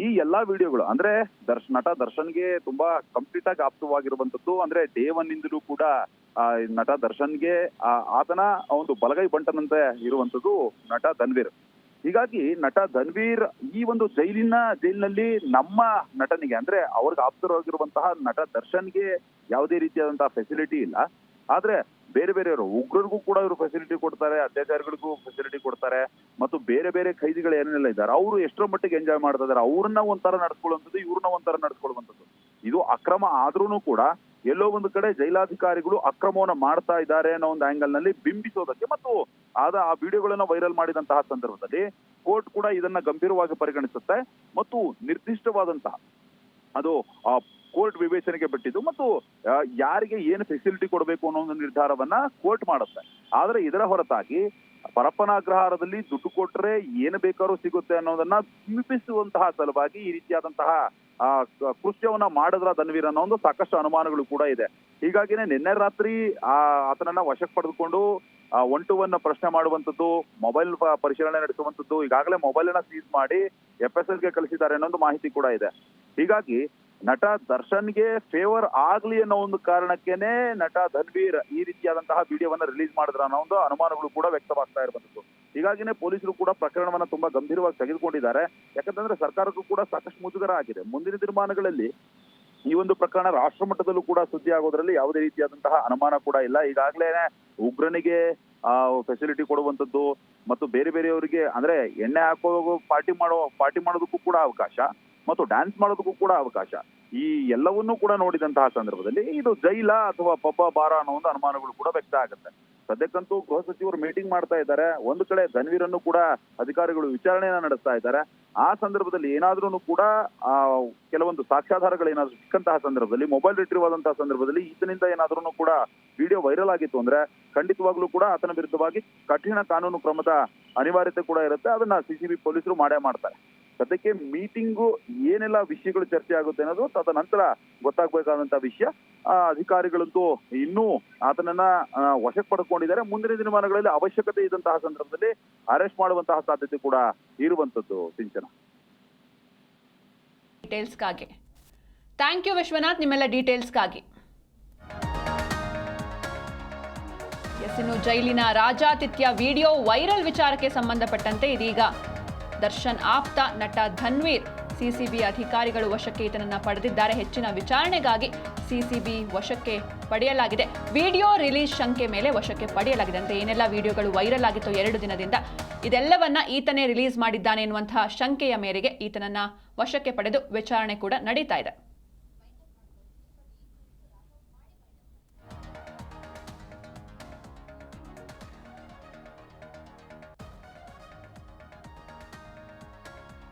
ಈ ಎಲ್ಲಾ ವಿಡಿಯೋಗಳು, ಅಂದ್ರೆ ದರ್ಶ್, ನಟ ದರ್ಶನ್ಗೆ ತುಂಬಾ ಕಂಪ್ಲೀಟ್ ಆಗಿ ಆಪ್ತವಾಗಿರುವಂತದ್ದು ಅಂದ್ರೆ ಡೇ ಒನ್ ಇಂದಲೂ ಕೂಡ ನಟ ದರ್ಶನ್ಗೆ ಆತನ ಒಂದು ಬಲಗೈ ಬಂಟನಂತೆ ಇರುವಂತದ್ದು ನಟ ಧನ್ವೀರ್. ಹೀಗಾಗಿ ನಟ ಧನ್ವೀರ್ ಈ ಒಂದು ಜೈಲಿನ, ಜೈಲಿನಲ್ಲಿ ನಮ್ಮ ನಟನಿಗೆ, ಅಂದ್ರೆ ಅವ್ರಿಗೆ ಆಪ್ತರಾಗಿರುವಂತಹ ನಟ ದರ್ಶನ್ಗೆ ಯಾವುದೇ ರೀತಿಯಾದಂತಹ ಫೆಸಿಲಿಟಿ ಇಲ್ಲ. ಆದ್ರೆ ಬೇರೆ ಬೇರೆಯವರು ಉಗ್ರರಿಗೂ ಕೂಡ ಇವರು ಫೆಸಿಲಿಟಿ ಕೊಡ್ತಾರೆ, ಅತ್ಯಾಚಾರಿಗಳಿಗೂ ಫೆಸಿಲಿಟಿ ಕೊಡ್ತಾರೆ, ಮತ್ತು ಬೇರೆ ಬೇರೆ ಖೈದಿಗಳು ಏನೆಲ್ಲ ಇದ್ದಾರೆ, ಅವರು ಎಷ್ಟರ ಮಟ್ಟಿಗೆ ಎಂಜಾಯ್ ಮಾಡ್ತಾ ಇದಾರೆ ಅವ್ರನ್ನ ಒಂಥರ ನಡ್ಸ್ಕೊಳ್ಳುವಂಥದ್ದು, ಇವ್ರನ್ನ ಒಂಥರ ನಡ್ಸ್ಕೊಳ್ಳುವಂಥದ್ದು. ಇದು ಅಕ್ರಮ ಆದ್ರೂ ಕೂಡ ಎಲ್ಲೋ ಒಂದು ಕಡೆ ಜೈಲಾಧಿಕಾರಿಗಳು ಅಕ್ರಮವನ್ನು ಮಾಡ್ತಾ ಇದ್ದಾರೆ ಅನ್ನೋ ಒಂದು ಆಂಗಲ್ನಲ್ಲಿ ಬಿಂಬಿಸೋದಕ್ಕೆ ಮತ್ತು ಆದ ಆ ವಿಡಿಯೋಗಳನ್ನ ವೈರಲ್ ಮಾಡಿದಂತಹ ಸಂದರ್ಭದಲ್ಲಿ ಕೋರ್ಟ್ ಕೂಡ ಇದನ್ನ ಗಂಭೀರವಾಗಿ ಪರಿಗಣಿಸುತ್ತೆ ಮತ್ತು ನಿರ್ದಿಷ್ಟವಾದಂತಹ ಅದು ಕೋರ್ಟ್ ವಿವೇಚನೆಗೆ ಬಿಟ್ಟಿದ್ದು ಮತ್ತು ಯಾರಿಗೆ ಏನು ಫೆಸಿಲಿಟಿ ಕೊಡಬೇಕು ಅನ್ನೋ ಒಂದು ನಿರ್ಧಾರವನ್ನ ಕೋರ್ಟ್ ಮಾಡುತ್ತೆ. ಆದರೆ ಇದರ ಹೊರತಾಗಿ ಪರಪ್ಪನಾಗ್ರಹಾರದಲ್ಲಿ ದುಡ್ಡು ಕೊಟ್ಟರೆ ಏನು ಬೇಕಾದ್ರೂ ಸಿಗುತ್ತೆ ಅನ್ನೋದನ್ನ ಬಿಂಬಿಸುವಂತಹ ಸಲುವಾಗಿ ಈ ರೀತಿಯಾದಂತಹ, ಆ ಕೃತ್ಯವನ್ನ ಮಾಡಿದ್ರ ಧನ್ವೀರ್ ಅನ್ನೋ ಒಂದು ಸಾಕಷ್ಟು ಅನುಮಾನಗಳು ಕೂಡ ಇದೆ. ಹೀಗಾಗಿನೇ ನಿನ್ನೆ ರಾತ್ರಿ, ಆ, ಆತನನ್ನ ವಶಕ್ಕೆ ಪಡೆದುಕೊಂಡು ಒನ್ ಟು ಒನ್ ಪ್ರಶ್ನೆ ಮಾಡುವಂತದ್ದು ಮೊಬೈಲ್ ಪರಿಶೀಲನೆ ನಡೆಸುವಂತದ್ದು ಈಗಾಗಲೇ ಮೊಬೈಲ್ ಅನ್ನ ಸೀಸ್ ಮಾಡಿ ಎಫ್ ಎಸ್ ಎಲ್ಗೆ ಕಳಿಸಿದ್ದಾರೆ ಅನ್ನೋ ಒಂದು ಮಾಹಿತಿ ಕೂಡ ಇದೆ. ಹೀಗಾಗಿ ನಟ ದರ್ಶನ್ಗೆ ಫೇವರ್ ಆಗ್ಲಿ ಅನ್ನೋ ಒಂದು ಕಾರಣಕ್ಕೇನೆ ನಟ ಧನ್ವೀರ್ ಈ ರೀತಿಯಾದಂತಹ ವಿಡಿಯೋವನ್ನ ರಿಲೀಸ್ ಮಾಡಿದ್ರ ಅನ್ನೋ ಒಂದು ಅನುಮಾನಗಳು ಕೂಡ ವ್ಯಕ್ತವಾಗ್ತಾ ಇರುವಂತದ್ದು ಹೀಗಾಗಿನೇ ಪೊಲೀಸರು ಕೂಡ ಪ್ರಕರಣವನ್ನ ತುಂಬಾ ಗಂಭೀರವಾಗಿ ತೆಗೆದುಕೊಂಡಿದ್ದಾರೆ. ಯಾಕಂತಂದ್ರೆ ಸರ್ಕಾರಕ್ಕೂ ಕೂಡ ಸಾಕಷ್ಟು ಮುಜುಗರ ಆಗಿದೆ. ಮುಂದಿನ ದಿನಮಾನಗಳಲ್ಲಿ ಈ ಒಂದು ಪ್ರಕರಣ ರಾಷ್ಟ್ರ ಮಟ್ಟದಲ್ಲೂ ಕೂಡ ಸುದ್ದಿ ಆಗೋದ್ರಲ್ಲಿ ಯಾವುದೇ ರೀತಿಯಾದಂತಹ ಅನುಮಾನ ಕೂಡ ಇಲ್ಲ. ಈಗಾಗಲೇ ಉಗ್ರನಿಗೆ, ಆ ಫೆಸಿಲಿಟಿ ಕೊಡುವಂತದ್ದು ಮತ್ತು ಬೇರೆ ಬೇರೆಯವರಿಗೆ, ಅಂದ್ರೆ ಎಣ್ಣೆ ಹಾಕೋ ಪಾರ್ಟಿ ಮಾಡೋ, ಪಾರ್ಟಿ ಮಾಡೋದಕ್ಕೂ ಕೂಡ ಅವಕಾಶ. ಮತ್ತು ಡ್ಯಾನ್ಸ್ ಮಾಡೋದಕ್ಕೂ ಕೂಡ ಅವಕಾಶ. ಈ ಎಲ್ಲವನ್ನೂ ಕೂಡ ನೋಡಿದಂತಹ ಸಂದರ್ಭದಲ್ಲಿ ಇದು ಜೈಲ ಅಥವಾ ಪಬ್ಬ, ಬಾರ ಅನ್ನೋ ಒಂದು ಅನುಮಾನಗಳು ಕೂಡ ವ್ಯಕ್ತ ಆಗುತ್ತೆ. ಸದ್ಯಕ್ಕಂತೂ ಗೃಹ ಸಚಿವರು ಮೀಟಿಂಗ್ ಮಾಡ್ತಾ ಇದ್ದಾರೆ. ಒಂದು ಕಡೆ ಧನ್ವೀರನ್ನು ಕೂಡ ಅಧಿಕಾರಿಗಳು ವಿಚಾರಣೆಯನ್ನ ನಡೆಸ್ತಾ ಇದ್ದಾರೆ. ಆ ಸಂದರ್ಭದಲ್ಲಿ ಏನಾದ್ರೂ ಕೂಡ, ಆ, ಕೆಲವೊಂದು ಸಾಕ್ಷ್ಯಾಧಾರಗಳು ಏನಾದ್ರು ಸಿಕ್ಕಂತಹ ಸಂದರ್ಭದಲ್ಲಿ ಮೊಬೈಲ್ ರಿಟ್ರೀವ್ ಆದಂತಹ ಸಂದರ್ಭದಲ್ಲಿ ಈತನಿಂದ ಏನಾದ್ರೂ ಕೂಡ ವಿಡಿಯೋ ವೈರಲ್ ಆಗಿತ್ತು ಅಂದ್ರೆ ಖಂಡಿತವಾಗ್ಲೂ ಕೂಡ ಆತನ ವಿರುದ್ಧವಾಗಿ ಕಠಿಣ ಕಾನೂನು ಕ್ರಮದ ಅನಿವಾರ್ಯತೆ ಕೂಡ ಇರುತ್ತೆ. ಅದನ್ನ ಸಿಸಿಬಿ ಪೊಲೀಸರು ಮಾಡೇ ಮಾಡ್ತಾರೆ. ಸದ್ಯಕ್ಕೆ ಮೀಟಿಂಗು ಏನೆಲ್ಲ ವಿಷಯಗಳು ಚರ್ಚೆ ಆಗುತ್ತೆ ಅನ್ನೋದು ತದನಂತರ ಗೊತ್ತಾಗಬೇಕಾದಂತ ವಿಷಯ. ಅಧಿಕಾರಿಗಳಂತೂ ಇನ್ನೂ ಆತನನ್ನ ವಶಕ್ಕೆ ಪಡ್ಕೊಂಡಿದ್ದಾರೆ ಮುಂದಿನ ದಿನಮಾನಗಳಲ್ಲಿ ಅವಶ್ಯಕತೆ ಇದ್ದಂತಹ ಸಂದರ್ಭದಲ್ಲಿ ಅರೆಸ್ಟ್ ಮಾಡುವಂತಹ ಸಾಧ್ಯತೆ ಕೂಡ ಇರುವಂತದ್ದು ಸಿಂಚನ. ಡೀಟೇಲ್ಸ್ಗಾಗಿ. ಥ್ಯಾಂಕ್ ಯು ವಿಶ್ವನಾಥ್, ನಿಮ್ಮೆಲ್ಲ ಡೀಟೇಲ್ಸ್ಗಾಗಿ. ಎಸ್, ಇನ್ನು ಜೈಲಿನ ರಾಜಾತಿಥ್ಯ ವಿಡಿಯೋ ವೈರಲ್ ವಿಚಾರಕ್ಕೆ ಸಂಬಂಧಪಟ್ಟಂತೆ ಇದೀಗ ದರ್ಶನ್ ಆಪ್ತ ನಟ ಧನ್ವೀರ್. ಸಿಸಿಬಿ ಅಧಿಕಾರಿಗಳು ವಶಕ್ಕೆ ಈತನನ್ನು ಪಡೆದಿದ್ದಾರೆ. ಹೆಚ್ಚಿನ ವಿಚಾರಣೆಗಾಗಿ ಸಿಸಿಬಿ ವಶಕ್ಕೆ ಪಡೆಯಲಾಗಿದೆ. ವಿಡಿಯೋ ರಿಲೀಸ್ ಶಂಕೆ ಮೇಲೆ ವಶಕ್ಕೆ ಪಡೆಯಲಾಗಿದೆ ಅಂತ ಏನೆಲ್ಲ ವಿಡಿಯೋಗಳು ವೈರಲ್ ಆಗಿತ್ತು ಎರಡು ದಿನದಿಂದ ಇದೆಲ್ಲವನ್ನ ಈತನೇ ರಿಲೀಸ್ ಮಾಡಿದ್ದಾನೆ ಎನ್ನುವಂತಹ ಶಂಕೆಯ ಮೇರೆಗೆ ಈತನನ್ನ ವಶಕ್ಕೆ ಪಡೆದು ವಿಚಾರಣೆ ಕೂಡ ನಡೀತಾ ಇದೆ.